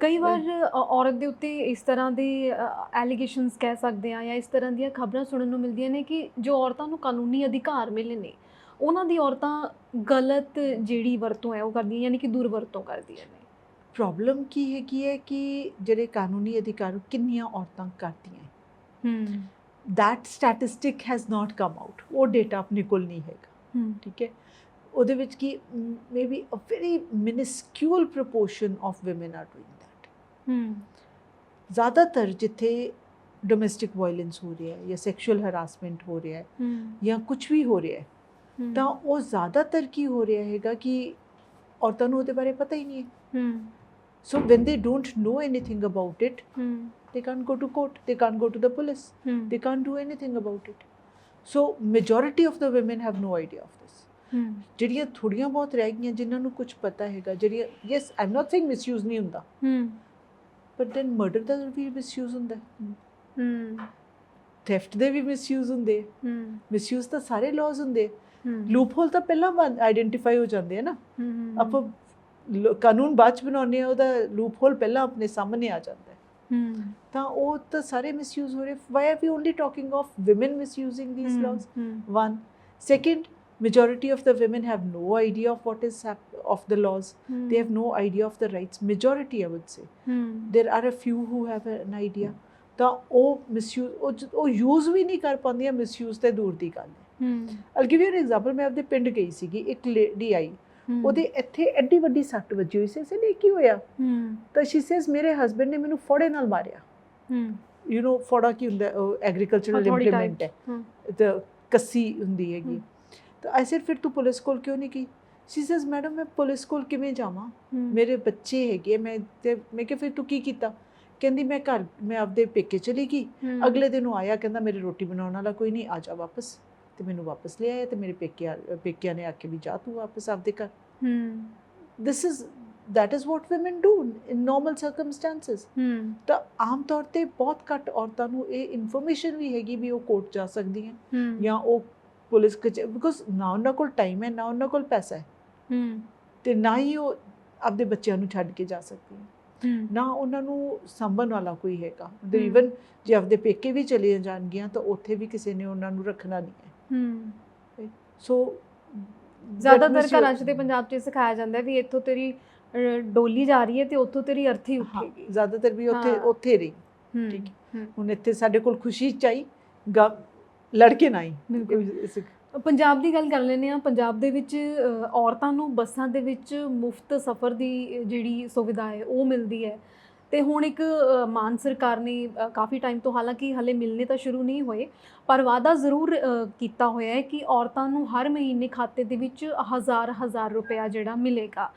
ਕਈ ਵਾਰ ਔਰਤ ਦੇ ਉੱਤੇ ਇਸ ਤਰ੍ਹਾਂ ਦੇ ਐਲੀਗੇਸ਼ਨਸ ਕਹਿ ਸਕਦੇ ਆ ਜਾਂ ਇਸ ਤਰ੍ਹਾਂ ਦੀਆਂ ਖਬਰਾਂ ਸੁਣਨ ਨੂੰ ਮਿਲਦੀਆਂ ਨੇ ਕਿ ਜੋ ਔਰਤਾਂ ਨੂੰ ਕਾਨੂੰਨੀ ਅਧਿਕਾਰ ਮਿਲੇ ਨੇ ਉਹਨਾਂ ਦੀ ਔਰਤਾਂ ਗਲਤ ਜਿਹੜੀ ਵਰਤੋਂ ਹੈ ਉਹ ਕਰਦੀਆਂ ਯਾਨੀ ਕਿ ਦੁਰਵਰਤੋਂ ਕਰਦੀਆਂ ਨੇ। ਪ੍ਰੋਬਲਮ ਕੀ ਹੈਗੀ ਹੈ ਕਿ ਜਿਹੜੇ ਕਾਨੂੰਨੀ ਅਧਿਕਾਰ ਕਿੰਨੀਆਂ ਔਰਤਾਂ ਕਰਦੀਆਂ ਹੈ? ਹੂੰ। That statistic has not come out. ਉਹ ਡੇਟਾ ਆਪਣੇ ਕੋਲ ਨਹੀਂ ਹੈਗਾ। ਹੂੰ। ਠੀਕ ਹੈ? ਉਹਦੇ ਵਿੱਚ ਕੀ maybe a very minuscule proportion of are doing that ਹੂੰ ਜ਼ਿਆਦਾਤਰ ਜਿੱਥੇ ਡੋਮੈਸਟਿਕ ਵਾਇਲੈਂਸ ਹੋ ਰਿਹਾ ਹੈ ਜਾਂ ਸੈਕਸ਼ੂਅਲ ਹਰਾਸਮੈਂਟ ਹੋ ਰਿਹਾ ਹੈ ਹੂੰ ਜਾਂ ਕੁਝ ਵੀ ਹੋ ਰਿਹਾ ਹੈ ਤਾਂ ਉਹ ਜ਼ਿਆਦਾਤਰ ਕੀ ਹੋ ਰਿਹਾ ਹੈਗਾ ਕਿ ਔਰਤਾਂ ਨੂੰ ਉਹਦੇ ਬਾਰੇ ਪਤਾ ਹੀ ਨਹੀਂ ਹੈ ਹੂੰ ਸੋ when they don't know anything about it ਹੂੰ they can't go to court they can't go to the police ਹੂੰ they can't do anything about it so majority of the women have no idea of this ਹੂੰ ਜਿਹੜੀਆਂ ਥੋੜੀਆਂ ਬਹੁਤ ਰਹਿ ਗਈਆਂ ਜਿਨ੍ਹਾਂ ਨੂੰ ਕੁਝ ਪਤਾ ਹੈਗਾ ਜਿਹੜੀਆਂ yes I'm not saying misuse ਨਹੀਂ ਹੁੰਦਾ ਹੂੰ ਬਟ ਦੈਨ ਮਰਡਰ ਦਾ ਵੀ ਮਿਸਯੂਜ਼ ਹੁੰਦਾ ਹੂੰ। ਥੈਫਟ ਦੇ ਵੀ ਮਿਸਯੂਜ਼ ਹੁੰਦੇ ਹੂੰ। ਮਿਸਯੂਜ਼ ਤਾਂ ਸਾਰੇ ਲਾਜ਼ ਹੁੰਦੇ ਲੂਪ ਹੋਲ ਤਾਂ ਪਹਿਲਾਂ ਆਇਡੈਂਟੀਫਾਈ ਹੋ ਜਾਂਦੇ ਆ ਨਾ। ਹੂੰ ਆਪਾਂ ਕਾਨੂੰਨ ਬਾਅਦ ਚ ਬਣਾਉਂਦੇ ਆ ਉਹਦਾ ਲੂਪ ਹੋਲ ਪਹਿਲਾਂ ਆਪਣੇ ਸਾਹਮਣੇ ਆ ਜਾਂਦਾ ਹੈ। ਹੂੰ। ਤਾਂ ਉਹ ਤਾਂ ਸਾਰੇ ਮਿਸਯੂਜ਼ ਹੋ ਰਹੇ। Why are we only talking of these hmm, laws? ਹੂੰ। One. Second majority of the women have no idea of what is of the laws. They have no idea of the rights. Majority i would say. ਹੂੰ there are a few who have an idea. ਤਾਂ ਉਹ misuse ਉਹ use ਵੀ ਨਹੀਂ ਕਰ ਪਾਉਂਦੀਆਂ misuse ਤੇ ਦੂਰ ਦੀ ਗੱਲ ਹੈ I'll give you an example ਮੈਂ ਆਪਦੇ ਪਿੰਡ ਗਈ ਸੀਗੀ ਇੱਕ ਲੇਡੀ ਆਈ ਉਹਦੇ ਇੱਥੇ ਐਡੀ ਵੱਡੀ ਸੱਟ ਵੱਜੀ ਹੋਈ ਸੀ ਸੇ ਨੇ ਕੀ ਹੋਇਆ ਤਾਂ ਸ਼ੀ ਸੇਜ਼ ਮੇਰੇ ਹਸਬੰਡ ਨੇ ਮੈਨੂੰ ਫੋੜੇ ਨਾਲ ਮਾਰਿਆ ਯੂ نو ਫੋੜਾ ਕੀ ਹੁੰਦਾ ਐਗਰੀਕਲਚਰਲ ਇੰਪਲੀਮੈਂਟ ਹੂੰ ਤੇ ਕੱਸੀ ਹੁੰਦੀ ਹੈਗੀ ਤਾਂ ਆਈ ਸੈਡ ਫਿਰ ਤੂੰ ਪੁਲਿਸ ਕੋਲ ਕਿਉਂ ਨਹੀਂ ਗਈ ਸ਼ੀ ਸੇਜ਼ ਮੈਡਮ ਮੈਂ ਪੁਲਿਸ ਕੋਲ ਕਿਵੇਂ ਜਾਵਾਂ ਮੇਰੇ ਬੱਚੇ ਹੈਗੇ ਮੈਂ ਤੇ ਮੈਂ ਕਿਹਾ ਫਿਰ ਤੂੰ ਕੀ ਕੀਤਾ ਕਹਿੰਦੀ ਮੈਂ ਘਰ ਮੈਂ ਆਪਦੇ ਪੇਕੇ ਚਲੀ ਗਈ ਅਗਲੇ ਦਿਨ ਉਹ ਆਇਆ ਕਹਿੰਦਾ ਮੇਰੀ ਰੋਟੀ ਬਣਾਉਣ ਵਾਲਾ ਕੋਈ ਨਹੀਂ ਆ ਜਾ ਵਾਪਸ ਤੇ ਮੈਨੂੰ ਵਾਪਸ ਲੈ ਆਇਆ ਤੇ ਮੇਰੇ ਪੇਕਿਆਂ ਪੇਕਿਆਂ ਨੇ ਆਖਿਆ ਵੀ ਜਾ ਤੂੰ ਵਾਪਸ ਆਪਦੇ ਘਰ ਹੂੰ this is is what women do in normal circumstances. ਹੂੰ ਤਾਂ ਆਮ ਤੌਰ ਤੇ ਬਹੁਤ ਘੱਟ ਔਰਤਾਂ ਨੂੰ ਇਹ ਇਨਫੋਰਮੇਸ਼ਨ ਵੀ ਹੈਗੀ ਵੀ ਉਹ ਕੋਰਟ ਜਾ ਸਕਦੀਆਂ ਜਾਂ ਉਹ ਪੁਲਿਸ ਕਚ ਬਿਕੋਜ਼ ਨਾ ਉਹਨਾਂ ਕੋਲ ਟਾਈਮ ਹੈ ਨਾ ਉਹਨਾਂ ਕੋਲ ਪੈਸਾ ਹੈ। ਹੂੰ। ਤੇ ਨਾ ਹੀ ਉਹ ਆਪਦੇ ਬੱਚਿਆਂ ਨੂੰ ਛੱਡ ਕੇ ਜਾ ਸਕਦੀਆਂ ਹੂੰ। ਨਾ ਉਹਨਾਂ ਨੂੰ ਸੰਭਣ ਵਾਲਾ ਕੋਈ ਹੈਗਾ। ਤੇ। ਇਵਨ ਜੇ ਆਪਦੇ ਪੇਕੇ ਵੀ ਚਲੇ ਜਾਣਗੀਆਂ ਤਾਂ ਉੱਥੇ ਵੀ ਕਿਸੇ ਨੇ ਉਹਨਾਂ ਨੂੰ ਰੱਖਣਾ ਨਹੀਂ ਹੈ। ਹੂੰ। ਸੋ ਜ਼ਿਆਦਾਤਰ ਘਰਾਂ 'ਚ ਤੇ ਪੰਜਾਬ 'ਚ ਸਿਖਾਇਆ ਜਾਂਦਾ ਵੀ ਇੱਥੋਂ ਤੇਰੀ ਡੋਲੀ ਜਾ ਰਹੀ ਹੈ ਤੇ ਉੱਥੋਂ ਤੇਰੀ ਅਰਥੀ ਉੱਠੇਗੀ। ਜ਼ਿਆਦਾਤਰ ਵੀ ਉੱਥੇ। ਉੱਥੇ ਰਹੀ। ਠੀਕ ਹੁਣ ਇੱਥੇ ਸਾਡੇ ਕੋਲ ਖੁਸ਼ੀ ਚਾਹੀ ਲੜਕੇ ਨਾ ਹੀ ਪੰਜਾਬ ਦੀ ਗੱਲ ਕਰ ਲੈਂਦੇ ਆ ਪੰਜਾਬ ਦੇ ਵਿੱਚ ਔਰਤਾਂ ਨੂੰ ਬੱਸਾਂ ਦੇ ਵਿੱਚ ਮੁਫਤ ਸਫ਼ਰ ਦੀ ਜਿਹੜੀ ਸੁਵਿਧਾ ਹੈ ਉਹ ਮਿਲਦੀ ਹੈ। ਤੇ ਹੁਣ ਇੱਕ ਮਾਨ ਸਰਕਾਰ ਨੇ ਕਾਫੀ ਟਾਈਮ ਤੋਂ ਹਾਲਾਂਕਿ ਹਲੇ ਮਿਲਨੇ ਤਾਂ ਸ਼ੁਰੂ ਨਹੀਂ ਹੋਏ ਪਰ ਵਾਅਦਾ ਜ਼ਰੂਰ ਕੀਤਾ ਹੋਇਆ ਹੈ ਕਿ ਔਰਤਾਂ ਨੂੰ ਹਰ ਮਹੀਨੇ ਖਾਤੇ ਦੇ ਵਿੱਚ ਹਜ਼ਾਰ ਹਜ਼ਾਰ ਰੁਪਇਆ ਜਿਹੜਾ ਮਿਲੇਗਾ।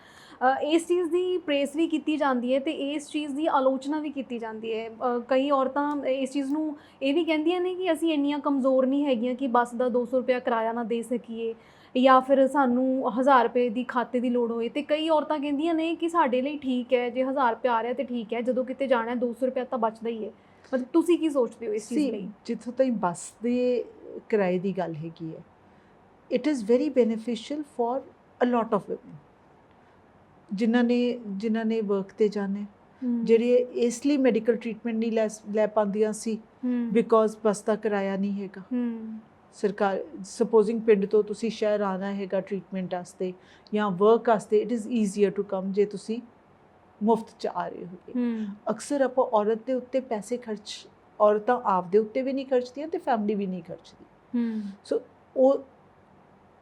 ਇਸ ਚੀਜ਼ ਦੀ ਪ੍ਰੇਸ ਵੀ ਕੀਤੀ ਜਾਂਦੀ ਹੈ ਤੇ ਇਸ ਚੀਜ਼ ਦੀ ਆਲੋਚਨਾ ਵੀ ਕੀਤੀ ਜਾਂਦੀ ਹੈ। ਕਈ ਔਰਤਾਂ ਇਸ ਚੀਜ਼ ਨੂੰ ਇਹ ਵੀ ਕਹਿੰਦੀਆਂ ਨੇ ਕਿ ਅਸੀਂ ਇੰਨੀਆਂ ਕਮਜ਼ੋਰ ਨਹੀਂ ਹੈਗੀਆਂ ਕਿ ਬੱਸ ਦਾ 200 ਰੁਪਇਆ ਕਿਰਾਇਆ ਨਾ ਦੇ ਸਕੀਏ ਜਾਂ ਫਿਰ ਸਾਨੂੰ 1000 ਰੁਪਏ ਦੀ ਖਾਤੇ ਦੀ ਲੋੜ ਹੋਏ। ਤੇ ਕਈ ਔਰਤਾਂ ਕਹਿੰਦੀਆਂ ਨੇ ਕਿ ਸਾਡੇ ਲਈ ਠੀਕ ਹੈ ਜੇ 1000 ਰੁਪਏ ਆ ਰਿਹਾ ਤੇ ਠੀਕ ਹੈ ਜਦੋਂ ਕਿਤੇ ਜਾਣਾ ਹੈ 200 ਰੁਪਇਆ ਤਾਂ ਬਚਦਾ ਹੀ ਹੈ। ਮਤਲਬ ਤੁਸੀਂ ਕੀ ਸੋਚਦੇ ਹੋ ਇਸ ਚੀਜ਼ ਲਈ? ਜਿੱਥੋਂ ਤਾਈਂ ਬੱਸ ਦੇ ਕਿਰਾਏ ਦੀ ਗੱਲ ਹੈਗੀ ਹੈ it is very beneficial for a lot of women ਜਿਨ੍ਹਾਂ ਨੇ ਜਿਨ੍ਹਾਂ ਨੇ ਵਰਕ ਤੇ ਜਾਣਾ। ਜਿਹੜੇ ਇਸ ਲਈ ਮੈਡੀਕਲ ਟ੍ਰੀਟਮੈਂਟ ਨਹੀਂ ਲੈ ਲੈ ਪਾਉਂਦੀਆਂ ਸੀ ਬਿਕੋਜ਼ ਬੱਸ ਦਾ ਕਿਰਾਇਆ ਨਹੀਂ ਹੈਗਾ। ਸਰਕਾਰ ਸਪੋਜ਼ਿੰਗ ਪਿੰਡ ਤੋਂ ਤੁਸੀਂ ਸ਼ਹਿਰ ਆਣਾ ਹੈਗਾ ਟ੍ਰੀਟਮੈਂਟ ਵਾਸਤੇ ਜਾਂ ਵਰਕ ਵਾਸਤੇ it is easier to come ਜੇ ਤੁਸੀਂ ਮੁਫਤ ਚ ਆ ਰਹੇ ਹੋਗੇ। ਅਕਸਰ ਆਪਾਂ ਔਰਤ ਦੇ ਉੱਤੇ ਪੈਸੇ ਖਰਚ ਔਰਤਾਂ ਆਪਦੇ ਉੱਤੇ ਵੀ ਨਹੀਂ ਖਰਚਦੀਆਂ ਤੇ ਫੈਮਿਲੀ ਵੀ ਨਹੀਂ ਖਰਚਦੀ। ਸੋ ਉਹ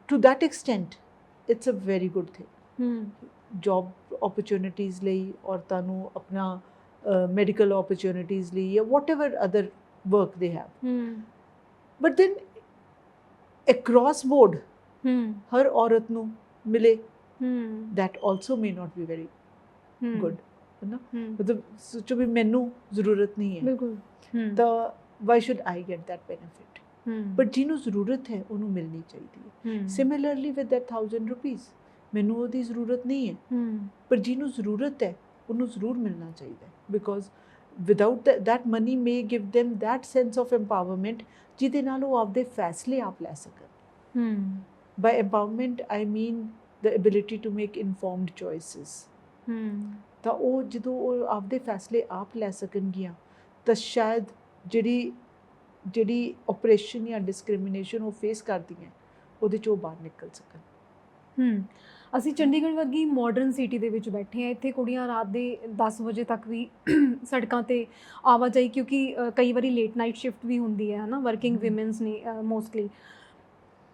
to that extent it's a very good thing job opportunities ਲਈ ਔਰਤਾਂ ਨੂੰ ਆਪਣਾ ਮੈਡੀਕਲ ਓਪਰਚ्युनिटीज ਲਈ ਜਾਂ whatever other work they have but then across board ਹਰ ਔਰਤ ਨੂੰ ਮਿਲੇ that also may not be very good ਨਾ ਮਤਲਬ ਸੋਚੋ ਵੀ ਮੈਨੂੰ ਜ਼ਰੂਰਤ ਨਹੀਂ ਹੈ। ਬਿਲਕੁਲ। ਤਾਂ why should I get that benefit but ਜਿਹਨੂੰ ਜ਼ਰੂਰਤ ਹੈ ਉਹਨੂੰ ਮਿਲਣੀ ਚਾਹੀਦੀ ਹੈ। ਸਿਮਿਲਰਲੀ ਵਿਦ ਦੈਟ 1000 ਰੁਪੀਸ ਮੈਨੂੰ ਉਹਦੀ ਜ਼ਰੂਰਤ ਨਹੀਂ ਹੈ। ਪਰ ਜਿਹਨੂੰ ਜ਼ਰੂਰਤ ਹੈ ਉਹਨੂੰ ਜ਼ਰੂਰ ਮਿਲਣਾ ਚਾਹੀਦਾ ਹੈ। Because without that money may give them that sense of empowerment ਜਿਹਦੇ ਨਾਲ ਉਹ ਆਪਦੇ ਫੈਸਲੇ ਆਪ ਲੈ ਸਕਣ। ਹੂੰ। By empowerment i mean the ability to make informed choices ਹੂੰ। ਤਾਂ ਉਹ ਜਦੋਂ ਉਹ ਆਪਦੇ ਫੈਸਲੇ ਆਪ ਲੈ ਸਕਣਗੀਆਂ ਤਾਂ ਸ਼ਾਇਦ ਜਿਹੜੀ ਜਿਹੜੀ ਆਪਰੇਸ਼ਨ ਜਾਂ ਡਿਸਕ੍ਰਿਮੀਨੇਸ਼ਨ ਉਹ ਫੇਸ ਕਰਦੀਆਂ ਉਹਦੇ ਚੋਂ ਬਾਹਰ ਨਿਕਲ ਸਕਣ। ਹੂੰ। ਅਸੀਂ ਚੰਡੀਗੜ੍ਹ ਵਰਗੀ ਮਾਡਰਨ ਸਿਟੀ ਦੇ ਵਿੱਚ ਬੈਠੇ ਹਾਂ। ਇੱਥੇ ਕੁੜੀਆਂ ਰਾਤ ਦੇ 10 ਵਜੇ ਤੱਕ ਵੀ <clears throat> ਸੜਕਾਂ ਤੇ ਆਵਾਜਾਈ ਕਿਉਂਕਿ ਕਈ ਵਾਰੀ ਲੇਟ ਨਾਈਟ ਸ਼ਿਫਟ ਵੀ ਹੁੰਦੀ ਹੈ ਹਨਾ ਵਰਕਿੰਗ। ਔਮਨਸ ਨੇ ਮੋਸਟਲੀ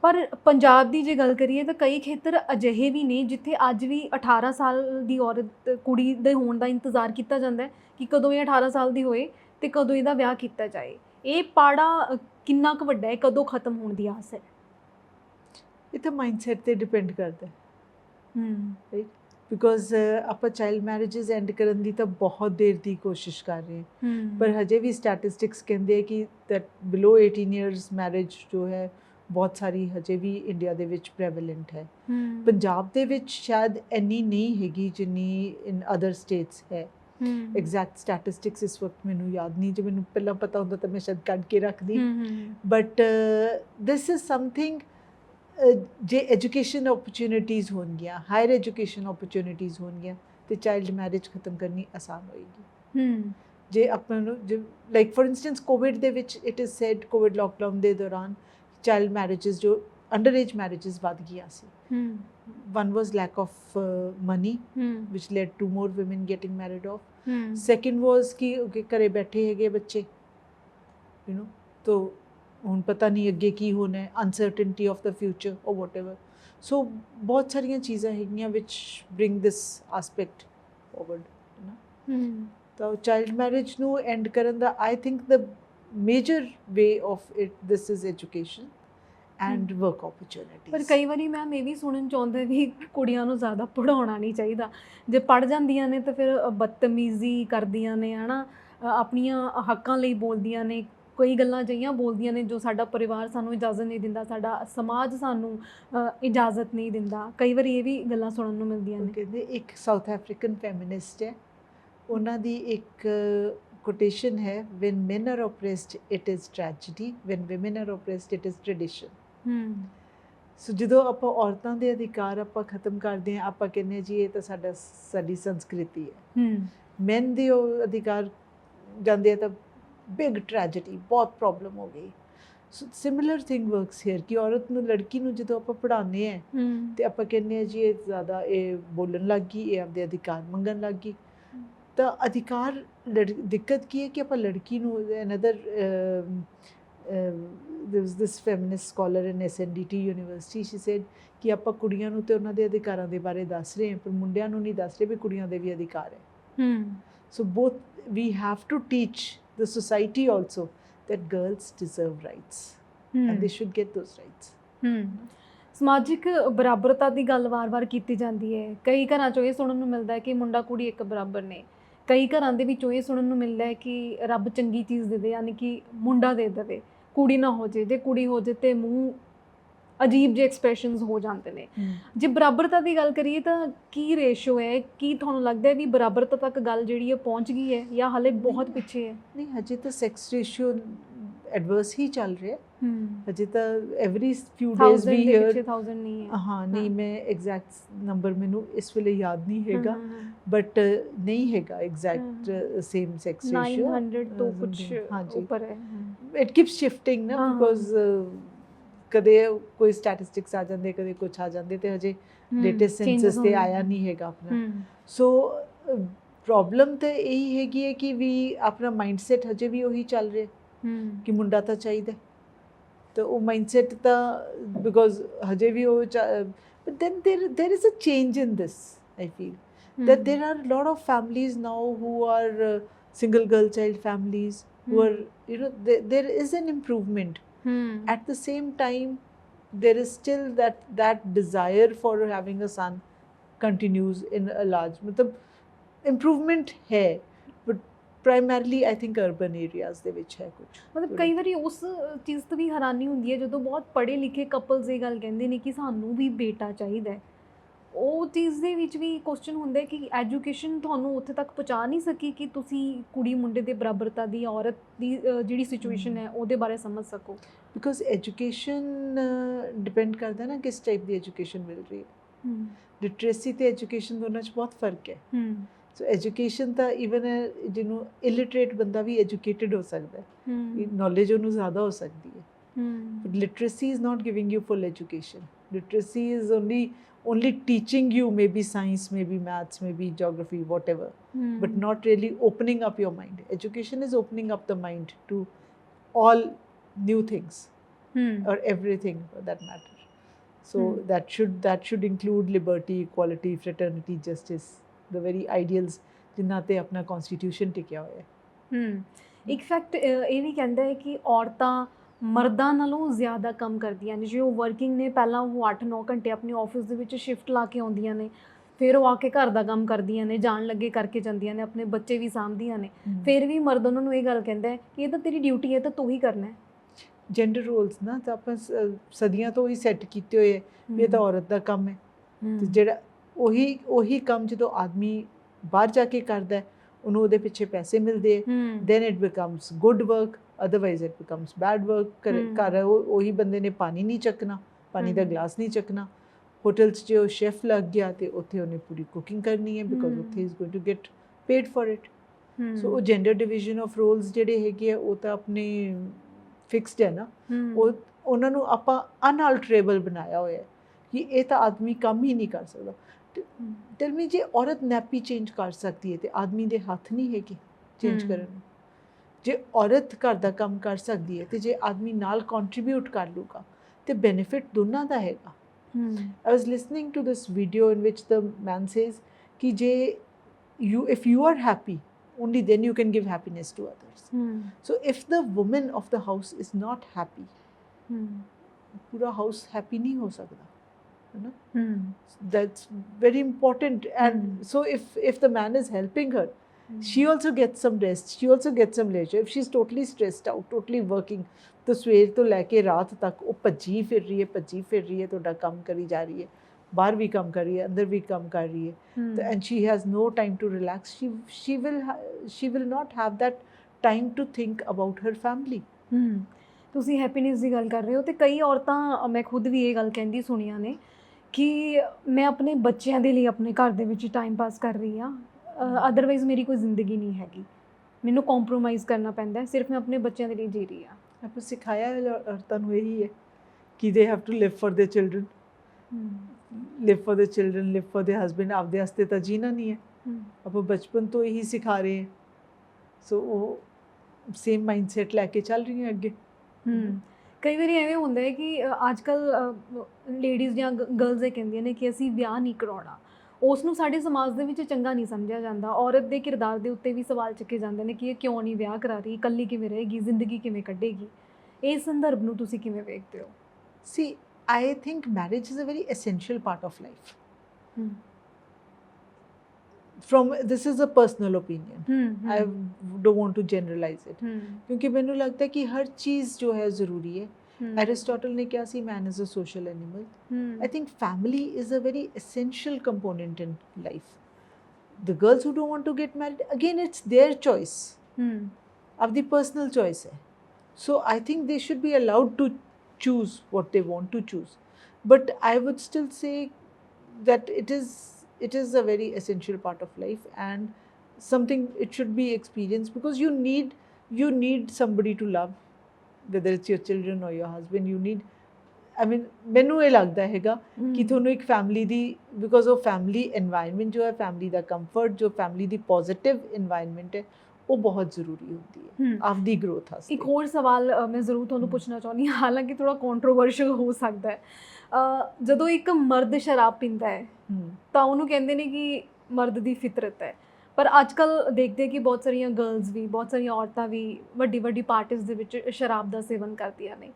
ਪਰ ਪੰਜਾਬ ਦੀ ਜੇ ਗੱਲ ਕਰੀਏ ਤਾਂ ਕਈ ਖੇਤਰ ਅਜਿਹੇ ਵੀ ਨੇ ਜਿੱਥੇ ਅੱਜ ਵੀ 18 ਸਾਲ ਦੀ ਔਰਤ ਕੁੜੀ ਦੇ ਹੋਣ ਦਾ ਇੰਤਜ਼ਾਰ ਕੀਤਾ ਜਾਂਦਾ ਹੈ ਕਿ ਕਦੋਂ ਇਹ 18 ਸਾਲ ਦੀ ਹੋਏ ਤੇ ਕਦੋਂ ਇਹਦਾ ਵਿਆਹ ਕੀਤਾ ਜਾਏ। ਇਹ ਪਾੜਾ ਕਿੰਨਾ ਕੁ ਵੱਡਾ ਹੈ ਕਦੋਂ ਖਤਮ ਹੋਣ ਦੀ ਆਸ ਹੈ? ਇਹ ਤਾਂ ਮਾਈਂਡਸੈਟ ਤੇ ਡਿਪੈਂਡ ਕਰਦਾ ਹੈ। ਹੂੰ। ਬਿਕੋਜ਼ ਆਪਾਂ ਚਾਈਲਡ ਮੈਰਿਜਸ ਐਂਡ ਕਰਨ ਦੀ ਤਾਂ ਬਹੁਤ ਦੇਰ ਦੀ ਕੋਸ਼ਿਸ਼ ਕਰ ਰਹੇ ਹਾਂ। ਪਰ ਹਜੇ ਵੀ ਸਟੈਟਿਸਟਿਕਸ ਕਹਿੰਦੇ ਆ ਕਿ ਦੈਟ ਬਿਲੋ 18 ਇਅਰਸ ਮੈਰਿਜ ਜੋ ਹੈ ਬਹੁਤ ਸਾਰੀ ਹਜੇ ਵੀ ਇੰਡੀਆ ਦੇ ਵਿੱਚ ਪ੍ਰੈਵਲੈਂਟ ਹੈ। ਪੰਜਾਬ ਦੇ ਵਿੱਚ ਸ਼ਾਇਦ ਇੰਨੀ ਨਹੀਂ ਹੈਗੀ ਜਿੰਨੀ ਇਨ ਅਦਰ ਸਟੇਟਸ ਹੈ। ਐਗਜ਼ੈਕਟ ਸਟੈਟਿਸਟਿਕਸ ਇਸ ਵਕਤ ਮੈਨੂੰ ਯਾਦ ਨਹੀਂ ਜੇ ਮੈਨੂੰ ਪਹਿਲਾਂ ਪਤਾ ਹੁੰਦਾ ਤਾਂ ਮੈਂ ਸ਼ਾਇਦ ਕੱਢ ਕੇ ਰੱਖਦੀ। ਬਟ ਦਿਸ ਇਜ਼ ਸਮਥਿੰਗ ਜੇ ਐਜੂਕੇਸ਼ਨ ਓਪਰਚ्युनिटीज ਹੋਣਗੀਆਂ ਹਾਇਰ ਐਜੂਕੇਸ਼ਨ ਓਪਰਚ्युनिटीज ਹੋਣਗੀਆਂ ਤੇ ਚਾਈਲਡ ਮੈਰਿਜ ਖਤਮ ਕਰਨੀ ਆਸਾਨ ਹੋਏਗੀ। ਹਮ ਜੇ ਆਪਾਂ ਨੂੰ ਲਾਈਕ ਫੋਰ ਇੰਸਟੈਂਸ ਕੋਵਿਡ ਦੇ ਵਿੱਚ it is said Covid lockdown ਦੇ ਦੌਰਾਨ ਚਾਈਲਡ ਮੈਰਿਜਸ ਜੋ ਅੰਡਰ ਏਜ ਮੈਰਿਜਸ ਵੱਧ ਗਿਆ ਸੀ। ਹਮ one was lack of uh, money hmm. which led to more women getting married off. hmm. ਘਰੇ ਬੈਠੇ ਹੈਗੇ ਬੱਚੇ ਯੂ نو ਤੋ ਹੁਣ ਪਤਾ ਨਹੀਂ ਅੱਗੇ ਕੀ ਹੋਣਾ ਹੈ uncertainty of the future or whatever so ਬਹੁਤ ਸਾਰੀਆਂ ਚੀਜ਼ਾਂ ਹੈਗੀਆਂ ਵਿਚ ਬ੍ਰਿੰਗ ਦਿਸ ਐਸਪੈਕਟ ਫੋਰਵਰਡ ਨਾ? ਤਾਂ ਚਾਈਲਡ ਮੈਰਿਜ ਨੂੰ ਐਂਡ ਕਰਨ ਦਾ I think the major way of it this is education and work opportunities ਪਰ ਕਈ ਵਾਰੀ ਮੈਮ ਇਹ ਵੀ ਸੁਣਨ ਚਾਹੁੰਦੇ ਵੀ ਕੁੜੀਆਂ ਨੂੰ ਜ਼ਿਆਦਾ ਪੜਾਉਣਾ ਨਹੀਂ ਚਾਹੀਦਾ। ਜੇ ਪੜ ਜਾਂਦੀਆਂ ਨੇ ਤਾਂ ਫਿਰ ਬਦਤਮੀਜ਼ੀ ਕਰਦੀਆਂ ਨੇ ਹਨਾ ਆਪਣੀਆਂ ਹੱਕਾਂ ਲਈ ਬੋਲਦੀਆਂ ਨੇ ਕਈ ਗੱਲਾਂ ਅਜਿਹੀਆਂ ਬੋਲਦੀਆਂ ਨੇ ਜੋ ਸਾਡਾ ਪਰਿਵਾਰ ਸਾਨੂੰ ਇਜਾਜ਼ਤ ਨਹੀਂ ਦਿੰਦਾ ਸਾਡਾ ਸਮਾਜ ਸਾਨੂੰ ਇਜਾਜ਼ਤ ਨਹੀਂ ਦਿੰਦਾ। ਕਈ ਵਾਰੀ ਇਹ ਵੀ ਗੱਲਾਂ ਸੁਣਨ ਨੂੰ ਮਿਲਦੀਆਂ ਨੇ। ਕਹਿੰਦੇ ਇੱਕ ਸਾਊਥ ਅਫਰੀਕਨ ਫੈਮਿਨਿਸਟ ਹੈ। ਉਹਨਾਂ ਦੀ ਇੱਕ ਕੋਟੇਸ਼ਨ ਹੈ when men are oppressed it is tragedy. When women are oppressed it is tradition. ਹੂੰ। ਸੋ ਜਦੋਂ ਆਪਾਂ ਔਰਤਾਂ ਦੇ ਅਧਿਕਾਰ ਆਪਾਂ ਖਤਮ ਕਰਦੇ ਹਾਂ ਆਪਾਂ ਕਹਿੰਦੇ ਜੀ ਇਹ ਤਾਂ ਸਾਡਾ ਸਾਡੀ ਸੰਸਕ੍ਰਿਤੀ ਹੈ। ਹੂੰ। Men ਦੇ ਅਧਿਕਾਰ ਜਾਂਦੇ ਆ ਤਾਂ ਬਿਗ ਟ੍ਰੈਜੇਡੀ ਬਹੁਤ ਪ੍ਰੋਬਲਮ ਹੋ ਗਈ। So similar thing works here ਕਿ ਔਰਤ ਨੂੰ ਲੜਕੀ ਨੂੰ ਜਦੋਂ ਆਪਾਂ ਪੜ੍ਹਾਉਂਦੇ ਹਾਂ ਹੂੰ। ਤੇ ਆਪਾਂ ਕਹਿੰਦੇ ਆ ਜੀ ਇਹ ਜ਼ਿਆਦਾ ਇਹ ਬੋਲਣ ਲੱਗ ਗਈ ਇਹ ਆਪਦੇ ਅਧਿਕਾਰ ਮੰਗਣ ਲੱਗ ਗਈ। ਤਾਂ ਅਧਿਕਾਰ ਦਿੱਕਤ ਕੀ ਹੈ ਕਿ ਆਪਾਂ ਲੜਕੀ ਨੂੰ another there was this feminist scholar in SNDT university she said ਕਿ ਆਪਾਂ ਕੁੜੀਆਂ ਨੂੰ ਤੇ ਉਹਨਾਂ ਦੇ ਅਧਿਕਾਰਾਂ ਦੇ ਬਾਰੇ ਦੱਸ ਰਹੇ ਹਾਂ ਪਰ ਮੁੰਡਿਆਂ ਨੂੰ ਨਹੀਂ ਦੱਸ ਰਹੇ ਵੀ ਕੁੜੀਆਂ ਦੇ ਵੀ ਅਧਿਕਾਰ ਹੈ। ਹੂੰ। So both we have to teach the society also that girls deserve rights. And they should get those rights. ਹੂੰ ਸਮਾਜਿਕ ਬਰਾਬਰਤਾ ਦੀ ਗੱਲ ਵਾਰ-ਵਾਰ ਕੀਤੀ ਜਾਂਦੀ ਹੈ। ਕਈ ਘਰਾਂ 'ਚੋਂ ਇਹ ਸੁਣਨ ਨੂੰ ਮਿਲਦਾ ਹੈ ਕਿ ਮੁੰਡਾ ਕੁੜੀ ਇੱਕ ਬਰਾਬਰ ਨੇ। ਕਈ ਘਰਾਂ ਦੇ ਵਿੱਚੋਂ ਇਹ ਸੁਣਨ ਨੂੰ ਮਿਲਦਾ ਹੈ ਕਿ ਰੱਬ ਚੰਗੀ ਚੀਜ਼ ਦੇ ਦੇ ਯਾਨੀ ਕਿ ਮੁੰਡਾ ਦੇ ਦੇਵੇ। ਕੁੜੀ ਨਾ ਹੋ ਜੇ ਜੇ ਕੁੜੀ ਹੋ ਜੇ ਤੇ ਮੂੰਹ ਅਜੀਬ ਜਿਹੇ ਐਕਸਪ੍ਰੈਸ਼ਨਸ ਹੋ ਜਾਂਦੇ ਨੇ। ਜੇ ਬਰਾਬਰਤਾ ਦੀ ਗੱਲ ਕਰੀਏ ਤਾਂ ਕੀ ਰੇਸ਼ੋ ਹੈ? ਕੀ ਤੁਹਾਨੂੰ ਲੱਗਦਾ ਹੈ ਵੀ ਬਰਾਬਰਤਾ ਤੱਕ ਗੱਲ ਜਿਹੜੀ ਹੈ ਪਹੁੰਚ ਗਈ ਹੈ ਜਾਂ ਹਾਲੇ ਬਹੁਤ ਪਿੱਛੇ ਹੈ? ਨਹੀਂ ਹਜੇ ਤਾਂ ਸੈਕਸ ਰੇਸ਼ੀਓ ਐਡਵਰਸ ਹੀ ਚੱਲ ਰਿਹਾ ਹੂੰ। ਹਜੇ ਤਾਂ every few days 1000 we hear 1000 ਨਹੀਂ ਹੈ। ਹਾਂ ਨਹੀਂ ਮੈਂ ਐਗਜ਼ੈਕਟ ਨੰਬਰ ਮੈਨੂੰ ਇਸ ਵੇਲੇ ਯਾਦ ਨਹੀਂ ਹੈਗਾ। ਬਟ ਨਹੀਂ ਹੈਗਾ ਐਗਜ਼ੈਕਟ ਸੇਮ ਸੈਕਸ ਰੇਸ਼ੀਓ 900 ਤੋਂ ਕੁਝ। ਉੱਪਰ ਹੈ। ਇਟ ਕੀਪਸ ਸ਼ਿਫਟਿੰਗ ਨਾ। ਬਿਕੋਜ਼ ਕਦੇ ਕੋਈ ਸਟੈਟਿਸਟਿਕਸ ਆ ਜਾਂਦੇ ਕਦੇ ਕੁਝ ਆ ਜਾਂਦੇ ਤੇ ਹਜੇ ਹਮ, ਲੇਟੈਸਟ changes ਸੈਂਸਸ ਤੇ ਹੁੰਦੇ ਆਇਆ ਨੇ। ਨਹੀਂ ਹੈਗਾ ਆਪਣਾ ਹਮ, ਸੋ ਪ੍ਰੋਬਲਮ ਤਾਂ ਇਹੀ ਹੈਗੀ ਹੈ ਕਿ ਵੀ ਆਪਣਾ ਮਾਈਂਡਸੈਟ ਹਜੇ ਵੀ ਉਹੀ ਚੱਲ ਰਿਹਾ ਹਮ, ਕਿ ਮੁੰਡਾ ਤਾਂ ਚਾਹੀਦਾ ਹੈ। ਤਾਂ ਉਹ ਮਾਈਂਡਸੈਟ ਤਾਂ ਬਿਕੋਜ਼ ਹਜੇ ਵੀ ਉਹ but then there there is a change in this i feel that hmm, there are a lot of families now who are uh, single girl child families who Hmm. are you know hmm, at the same time there is still that that desire for having a son continues in a large matlab improvement hai but primarily i think urban areas ਦੇ ਵਿੱਚ ਹੈ ਕੁਝ ਮਤਲਬ ਕਈ ਵਾਰੀ ਉਸ ਚੀਜ਼ ਤੋਂ ਵੀ ਹੈਰਾਨੀ ਹੁੰਦੀ ਹੈ ਜਦੋਂ ਬਹੁਤ ਪੜ੍ਹੇ ਲਿਖੇ ਕਪਲਸ ਇਹ ਗੱਲ ਕਹਿੰਦੇ ਨੇ ਕਿ ਸਾਨੂੰ ਵੀ ਬੇਟਾ ਚਾਹੀਦਾ ਹੈ ਉਹ ਚੀਜ਼ ਦੇ ਵਿੱਚ ਵੀ ਕੁਐਸਚਨ ਹੁੰਦਾ ਹੈ ਕਿ ਐਜੂਕੇਸ਼ਨ ਤੁਹਾਨੂੰ ਉੱਥੇ ਤੱਕ ਪਹੁੰਚਾ ਨਹੀਂ ਸਕੀ ਕਿ ਤੁਸੀਂ ਕੁੜੀ ਮੁੰਡੇ ਦੇ ਬਰਾਬਰਤਾ ਦੀ ਔਰਤ ਦੀ ਜਿਹੜੀ ਸਿਚੁਏਸ਼ਨ ਹੈ ਉਹਦੇ ਬਾਰੇ ਸਮਝ ਸਕੋ। ਬਿਕਾਜ਼ ਐਜੂਕੇਸ਼ਨ ਡਿਪੈਂਡ ਕਰਦਾ ਨਾ ਕਿਸ ਟਾਈਪ ਦੀ ਐਜੂਕੇਸ਼ਨ ਮਿਲ ਰਹੀ ਹੈ। ਲਿਟਰੇਸੀ ਤੇ ਐਜੂਕੇਸ਼ਨ ਦੋਨਾਂ 'ਚ ਬਹੁਤ ਫ਼ਰਕ ਹੈ। ਸੋ ਐਜੂਕੇਸ਼ਨ ਤਾਂ ਇਵਨ ਜਿਹਨੂੰ ਇਲਿਟਰੇਟ ਬੰਦਾ ਵੀ ਐਜੂਕੇਟਿਡ ਹੋ ਸਕਦਾ ਹੈ। ਨੌਲੇਜ ਉਹਨੂੰ ਜ਼ਿਆਦਾ ਹੋ ਸਕਦੀ ਹੈ। ਹਮ। But literacy is not giving you full education. Literacy is only only teaching you maybe science, maybe maths, maybe geography, whatever, but hmm, not really opening up your mind. Education is opening up the mind to all new things hmm, or everything for that matter. So Hmm. that should that should include liberty, equality, fraternity, justice, the very ideals ਜਿਨ੍ਹਾਂ ਤੇ ਆਪਣਾ constitution ਟਿਕਿਆ ਹੋਇਆ ਹੈ ਇਹ ਵੀ ਕਹਿੰਦਾ ਹੈ ਕਿ ਔਰਤਾਂ ਮਰਦਾਂ ਨਾਲੋਂ ਜ਼ਿਆਦਾ ਕੰਮ ਕਰਦੀਆਂ ਨੇ। ਜੇ ਉਹ ਵਰਕਿੰਗ ਨੇ ਪਹਿਲਾਂ ਉਹ 8-9 ਘੰਟੇ ਆਪਣੇ ਆਫਿਸ ਦੇ ਵਿੱਚ ਸ਼ਿਫਟ ਲਾ ਕੇ ਆਉਂਦੀਆਂ ਨੇ ਫਿਰ ਉਹ ਆ ਕੇ ਘਰ ਦਾ ਕੰਮ ਕਰਦੀਆਂ ਨੇ ਜਾਣ ਲੱਗੇ ਕਰਕੇ ਜਾਂਦੀਆਂ ਨੇ ਆਪਣੇ ਬੱਚੇ ਵੀ ਸਾਂਭਦੀਆਂ ਨੇ। ਫਿਰ ਵੀ ਮਰਦ ਉਹਨਾਂ ਨੂੰ ਇਹ ਗੱਲ ਕਹਿੰਦਾ ਹੈ ਕਿ ਇਹ ਤਾਂ ਤੇਰੀ ਡਿਊਟੀ ਹੈ ਤਾਂ ਤੂੰ ਹੀ ਕਰਨਾ ਹੈ। ਜੈਂਡਰ ਰੋਲਸ ਨਾ ਤਾਂ ਆਪਾਂ ਸਦੀਆਂ ਤੋਂ ਹੀ ਸੈੱਟ ਕੀਤੇ ਹੋਏ ਵੀ ਇਹ ਤਾਂ ਔਰਤ ਦਾ ਕੰਮ ਹੈ। ਤੇ ਜਿਹੜਾ ਉਹੀ ਉਹੀ ਕੰਮ ਜਦੋਂ ਆਦਮੀ ਬਾਹਰ ਜਾ ਕੇ ਕਰਦਾ ਉਹਨੂੰ ਉਹਦੇ ਪਿੱਛੇ ਪੈਸੇ ਮਿਲਦੇ ਹੈ। ਹਮ, then it becomes becomes bad work. ਘਰ ਹਮ। ਘਰ ਉਹ- ਬੰਦੇ ਨੇ ਪਾਣੀ ਨਹੀਂ ਚੱਕਣਾ ਪਾਣੀ ਦਾ। ਗਲਾਸ ਨਹੀਂ ਚੱਕਣਾ ਹੋਟਲ 'ਚ ਜੇ ਸ਼ੈਫ ਲੱਗ ਗਿਆ ਤੇ ਉੱਥੇ ਉਹਨੇ ਪੂਰੀ ਕੁਕਿੰਗ ਕਰਨੀ ਹੈ ਬਿਕੋਜ਼। ਉੱਥੇ is going to get paid for it so ਉਹ ਜੈਂਡਰ ਡਿਵੀਜ਼ਨ ਆਫ ਰੋਲਸ ਜਿਹੜੇ ਹੈਗੇ ਆ ਉਹ ਤਾਂ ਆਪਣੇ ਫਿਕਸਡ ਹੈ ਨਾ ਉਹ ਉਹਨਾਂ ਨੂੰ ਆਪਾਂ ਅਨਅਲਟਰੇਬਲ ਬਣਾਇਆ ਹੋਇਆ ਹੈ ਕਿ ਇਹ ਤਾਂ ਆਦਮੀ ਕੰਮ ਹੀ ਨਹੀਂ ਕਰ ਸਕਦਾ ਟੈਲ ਮੀ ਜੇ ਔਰਤ ਨੈਪੀ ਚੇਂਜ ਕਰ ਸਕਦੀ ਹੈ ਤੇ ਆਦਮੀ ਦੇ ਹੱਥ ਨਹੀਂ ਹੈਗੇ ਚੇਂਜ। ਕਰਨ ਨੂੰ ਜੇ ਔਰਤ ਘਰ ਦਾ ਕੰਮ ਕਰ ਸਕਦੀ ਹੈ ਤੇ ਜੇ ਆਦਮੀ ਨਾਲ ਕੰਟਰੀਬਿਊਟ ਕਰ ਲੂਗਾ ਤੇ ਬੈਨੀਫਿਟ ਦੋਨਾਂ ਦਾ ਹੈਗਾ I was listening to this video in which the man says ਕਿ ਜੇ you if you are happy only then you can give happiness to others hmm. so if the woman of the house is not happy hmm. pura house happy nahi ho sakta you know hmm. that's very important and hmm. so if if the man is helping her she also gets some rest she also gets some leisure if she's totally stressed out totally working ਤਾਂ ਸਵੇਰ ਤੋਂ ਲੈ ਕੇ ਰਾਤ ਤੱਕ ਉਹ ਭੱਜੀ ਫਿਰ ਰਹੀ ਹੈ ਭੱਜੀ ਫਿਰ ਰਹੀ ਹੈ ਤੁਹਾਡਾ ਕੰਮ ਕਰੀ ਜਾ ਰਹੀ ਹੈ ਬਾਹਰ ਵੀ ਕੰਮ ਕਰ ਰਹੀ ਹੈ ਅੰਦਰ ਵੀ ਕੰਮ ਕਰ ਰਹੀ ਹੈ ਤਾਂ and she has no time to relax she she will ha- she will not have that time to think about her family ਹਮ ਤੁਸੀਂ ਹੈਪੀਨੈਸ ਦੀ ਗੱਲ ਕਰ ਰਹੇ ਹੋ ਤੇ ਕਈ ਔਰਤਾਂ ਮੈਂ ਖੁਦ ਵੀ ਇਹ ਗੱਲ ਕਹਿੰਦੀ ਸੁਣੀਆਂ ਨੇ ਕਿ ਮੈਂ ਆਪਣੇ ਬੱਚਿਆਂ ਦੇ ਲਈ ਆਪਣੇ ਘਰ ਦੇ ਵਿੱਚ ਟਾਈਮ ਪਾਸ ਕਰ ਰਹੀ ਆ ਅਦਰਵਾਈਜ਼ ਮੇਰੀ ਕੋਈ ਜ਼ਿੰਦਗੀ ਨਹੀਂ ਹੈਗੀ। ਮੈਨੂੰ ਕੰਪਰੋਮਾਈਜ਼ ਕਰਨਾ ਪੈਂਦਾ ਹੈ ਸਿਰਫ ਮੈਂ ਆਪਣੇ ਬੱਚਿਆਂ ਦੇ ਲਈ ਜੀ ਰਹੀ ਆ ਆਪਕੋ ਸਿਖਾਇਆ ਔਰਤਾਂ ਨੂੰ ਇਹੀ ਹੈ ਕਿ they have to live for their children live for their children live for their husband ਆਪਦੇ ਵਾਸਤੇ ਤਾਂ ਜੀਣਾ ਨਹੀਂ ਹੈ। ਆਪਾਂ ਬਚਪਨ ਤੋਂ ਇਹੀ ਸਿਖਾ ਰਹੇ ਹਾਂ। ਸੋ ਉਹ ਸੇਮ ਮਾਈਂਡਸੈਟ ਲੈ ਕੇ ਚੱਲ ਰਹੀ ਹਾਂ। ਅੱਗੇ ਕਈ ਵਾਰੀ ਐਵੇਂ ਹੁੰਦਾ ਹੈ ਕਿ ਅੱਜ ਕੱਲ ਲੇਡੀਜ਼ ਜਾਂ ਗਰਲਸ ਇਹ ਕਹਿੰਦੀਆਂ ਨੇ ਕਿ ਅਸੀਂ ਵਿਆਹ ਨਹੀਂ ਕਰਾਉਣਾ। ਉਸ ਨੂੰ ਸਾਡੇ ਸਮਾਜ ਦੇ ਵਿੱਚ ਚੰਗਾ ਨਹੀਂ ਸਮਝਿਆ ਜਾਂਦਾ। ਔਰਤ ਦੇ ਕਿਰਦਾਰ ਦੇ ਉੱਤੇ ਵੀ ਸਵਾਲ ਚੱਕੇ ਜਾਂਦੇ ਨੇ ਕਿ ਇਹ ਕਿਉਂ ਨਹੀਂ ਵਿਆਹ ਕਰਾ ਰਹੀ ਇਕੱਲੀ ਕਿਵੇਂ ਰਹੇਗੀ ਜ਼ਿੰਦਗੀ ਕਿਵੇਂ ਕੱਢੇਗੀ? ਇਸ ਸੰਦਰਭ ਨੂੰ ਤੁਸੀਂ ਕਿਵੇਂ ਵੇਖਦੇ ਹੋ? ਸੀ think marriage is a very essential part of life. ਹੂੰ। From this is a personal opinion. ਹੂੰ। I don't want to generalize it. ਹੂੰ। ਕਿਉਂਕਿ ਮੈਨੂੰ ਲੱਗਦਾ ਹੈ ਕਿ ਹਰ ਚੀਜ਼ ਜੋ ਹੈ ਜ਼ਰੂਰੀ ਹੈ। ਹੂੰ ਐਰਿਸਟੋਟਲ ਨੇ ਕਿਹਾ ਸੀ man is a social animal ਹੂੰ I think family is a very essential component in life. The girls who don't want to get married, again, it's their choice, ਹੂੰ of the personal choice. hai. So I think they should be allowed to choose what they want to choose. But I would still say that it is it is a very essential part of life and something it should be experienced because you need you need somebody to love whether it's your children or your husband you need ਆਈ ਮੀਨ ਮੈਨੂੰ ਇਹ ਲੱਗਦਾ ਹੈਗਾ ਕਿ ਤੁਹਾਨੂੰ ਇੱਕ family ਦੀ because ਉਹ family environment ਜੋ ਹੈ ਫੈਮਿਲੀ ਦਾ ਕੰਫਰਟ ਜੋ ਫੈਮਿਲੀ ਦੀ ਪੋਜ਼ਿਟਿਵ এনवायरमेंट ਹੈ ਉਹ ਬਹੁਤ ਜ਼ਰੂਰੀ ਹੁੰਦੀ ਹੈ। ਆਪਦੀ ਗਰੋਥ ਵਾਸਤੇ। ਇੱਕ ਹੋਰ ਸਵਾਲ ਮੈਂ ਜ਼ਰੂਰ ਤੁਹਾਨੂੰ ਪੁੱਛਣਾ ਚਾਹੁੰਦੀ ਹਾਂ ਹਾਲਾਂਕਿ ਥੋੜਾ ਕੰਟਰੋਵਰਸ਼ੀਅਲ ਹੋ ਸਕਦਾ ਹੈ। ਜਦੋਂ ਇੱਕ ਮਰਦ ਸ਼ਰਾਬ ਪੀਂਦਾ ਹੈ ਤਾਂ ਉਹਨੂੰ ਕਹਿੰਦੇ ਨੇ ਕਿ ਮਰਦ ਦੀ ਫਿਤਰਤ ਹੈ। ਪਰ ਅੱਜ ਕੱਲ ਦੇਖਦੇ ਕਿ ਬਹੁਤ ਸਾਰੀਆਂ ਗਰਲਸ ਵੀ ਬਹੁਤ ਸਾਰੀਆਂ ਔਰਤਾਂ ਵੀ ਵੱਡੀ ਵੱਡੀ ਪਾਰਟੀਆਂ ਦੇ ਵਿੱਚ ਸ਼ਰਾਬ ਦਾ ਸੇਵਨ ਕਰਦੀਆਂ ਨੇ।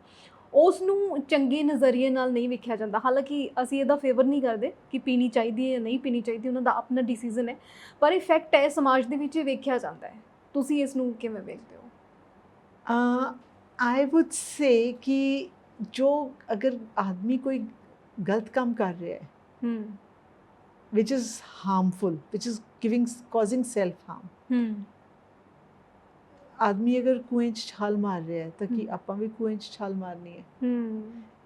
ਉਸ ਨੂੰ ਚੰਗੇ ਨਜ਼ਰੀਏ ਨਾਲ ਨਹੀਂ ਵੇਖਿਆ ਜਾਂਦਾ। ਹਾਲਾਂਕਿ ਅਸੀਂ ਇਹਦਾ ਫੇਵਰ ਨਹੀਂ ਕਰਦੇ ਕਿ ਪੀਣੀ ਚਾਹੀਦੀ ਹੈ ਜਾਂ ਨਹੀਂ ਪੀਣੀ ਚਾਹੀਦੀ ਉਹਨਾਂ ਦਾ ਆਪਣਾ ਡਿਸੀਜਨ ਹੈ। ਪਰ ਇਫੈਕਟ ਹੈ ਸਮਾਜ ਦੇ ਵਿੱਚ ਇਹ ਵੇਖਿਆ ਜਾਂਦਾ ਹੈ। ਤੁਸੀਂ ਇਸ ਨੂੰ ਕਿਵੇਂ ਵੇਖਦੇ ਹੋ? ਅਹ, I would say ਕਿ ਜੋ ਅਗਰ ਆਦਮੀ ਕੋਈ ਗਲਤ ਕੰਮ ਕਰ ਰਿਹਾ ਹੈ ਹੂੰ। which is harmful which is giving causing self harm ਆਦਮੀ ਅਗਰ 'ਚ ਛਾਲ ਮਾਰ ਰਿਹਾ ਹੈ ਤਾਂ ਕੀ ਹਮ। ਆਪਾਂ ਵੀ 'ਚ ਛਾਲ ਮਾਰਨੀ ਹੈ ਹੂੰ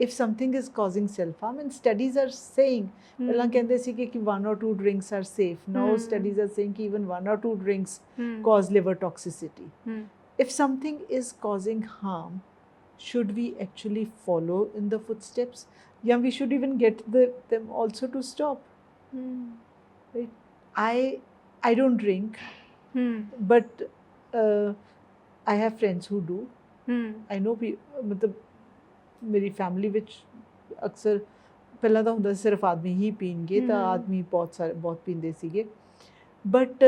if something is causing self harm and studies are saying ਪਹਿਲਾਂ ਕਹਿੰਦੇ ਸੀ ਕਿ or two drinks are safe now hmm. studies are saying ਕਿ even one or two drinks ਹੂੰ cause liver toxicity ਹੂੰ if something is causing harm should we actually follow in the footsteps yeah we should even get the, them also to stop ਹੂੰ i i don't drink ਹੂੰ but uh, i have friends who do. ਹੂੰ I know ਮਤਲਬ ਮੇਰੀ family ਵਿੱਚ ਅਕਸਰ ਪਹਿਲਾਂ ਤਾਂ ਹੁੰਦਾ ਸੀ ਸਿਰਫ ਆਦਮੀ ਹੀ ਪੀਣਗੇ ਤਾਂ। ਆਦਮੀ ਬਹੁਤ ਸਾਰੇ ਬਹੁਤ ਪੀਂਦੇ ਸੀਗੇ but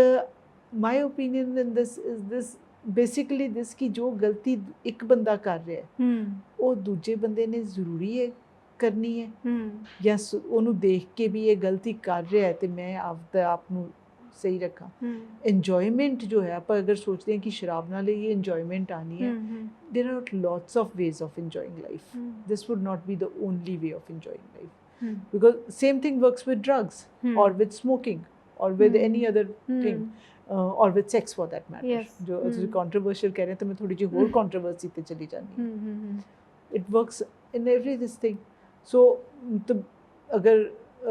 my opinion in this is this basically this ਕਿ ਜੋ ਗਲਤੀ ਇੱਕ ਬੰਦਾ ਕਰ ਰਿਹਾ ਹੂੰ ਉਹ ਦੂਜੇ ਬੰਦੇ ਨੇ ਜ਼ਰੂਰੀ ਹੈ ਕਰਨੀ ਹੈ ਹੂੰ ਜਾਂ ਸ- ਉਹਨੂੰ ਦੇਖ ਕੇ ਵੀ ਇਹ ਗਲਤੀ ਕਰ ਰਿਹਾ ਹੈ ਤੇ ਮੈਂ ਆਪਦਾ ਆਪ ਨੂੰ ਸਹੀ ਰੱਖਾਂ ਹੂੰ ਇੰਜੋਇਮੈਂਟ ਜੋ ਹੈ ਆਪਾਂ ਅਗਰ ਸੋਚਦੇ ਹਾਂ ਕਿ ਸ਼ਰਾਬ ਨਾਲ ਇਹ ਇੰਜੋਇਮੈਂਟ ਆਣੀ ਹੈ ਹੂੰ there are lots of ways of enjoying life ਹੂੰ this would not be the only way of enjoying life ਹੂੰ because same thing works with drugs Hmm. or with smoking or with Hmm. any other thing uh, or with sex for that matter Yes. ਜੋ ਤੁਸੀਂ Hmm. controversial ਕਹਿ ਰਹੇ ਹੋ ਤਾਂ ਮੈਂ ਥੋੜੀ ਜਿਹੀ ਹੋਰ Hmm. So the agar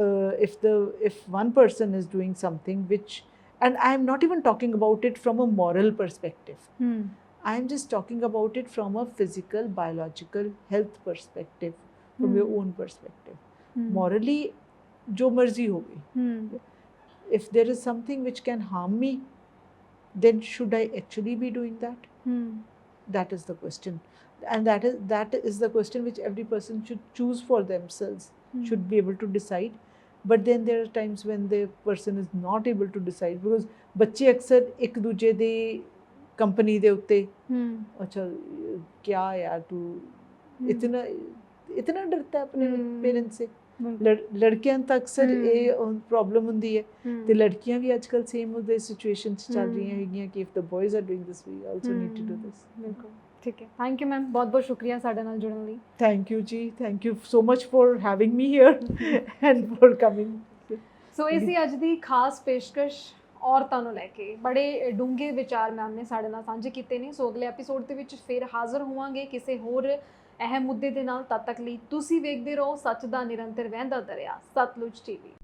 uh, if the if one person is doing something which and I am not even talking about it from a moral perspective. Hmm. I am just talking about it from a physical, biological health perspective, from hmm. your own perspective. Hmm. Morally, जो मर्जी हो if there is something which can harm me, then should I actually be doing that? Hmm. That is the question and that is that is the question which every person should choose for themselves mm. should be able to decide. But then there are times when the person is not able to decide because ਬੱਚੇ ਅਕਸਰ ਇੱਕ ਦੂਜੇ company de ਦੇ ਉੱਤੇ ਹਮ ਅੱਛਾ ਕਿਆ ਯਾਰ ਤੂੰ ਇਤਨਾ ਇਤਨਾ ਡਰਤਾ ਆਪਣੇ ਪੇਰੈਂਟਸ ਸੇ ਲੜਕੀਆਂ ਤਾਂ ਅਕਸਰ ਇਹ ਪ੍ਰੋਬਲਮ ਹੁੰਦੀ ਹੈ ਤੇ ਲੜਕੀਆਂ ਵੀ ਅੱਜਕੱਲ ਸੇਮ ਉਹਦੇ ਸਿਚੁਏਸ਼ਨ ਚ ਚੱਲ ਰਹੀਆਂ ਹੈਗੀਆਂ ਕਿ if the boys are doing this we also need to do this ਬਿਲਕੁਲ ਠੀਕ ਹੈ। ਥੈਂਕ ਯੂ ਮੈਮ ਬਹੁਤ ਬਹੁਤ ਸ਼ੁਕਰੀਆ ਸਾਡੇ ਨਾਲ ਜੁੜਨ ਲਈ। ਥੈਂਕ ਯੂ ਜੀ thank you so much for having me here and for coming so ਇਹ ਸੀ ਅੱਜ ਦੀ ਖਾਸ ਪੇਸ਼ਕਸ਼ ਔਰਤਾਂ ਨੂੰ ਲੈ ਕੇ। ਬੜੇ ਡੂੰਘੇ ਵਿਚਾਰ ਮੈਮ ਨੇ ਸਾਡੇ ਨਾਲ ਸਾਂਝੇ ਕੀਤੇ ਨੇ। ਸੋ ਅਗਲੇ ਐਪੀਸੋਡ ਦੇ ਵਿੱਚ ਫਿਰ ਹਾਜ਼ਰ ਹੋਵਾਂਗੇ ਕਿਸੇ ਹੋਰ ਅਹਿਮ ਮੁੱਦੇ ਦੇ ਨਾਲ। ਤਦ ਤੱਕ ਲਈ ਤੁਸੀਂ ਵੇਖਦੇ ਰਹੋ ਸੱਚ ਦਾ ਨਿਰੰਤਰ ਵਹਿੰਦਾ ਦਰਿਆ ਸਤਲੁਜ ਟੀਵੀ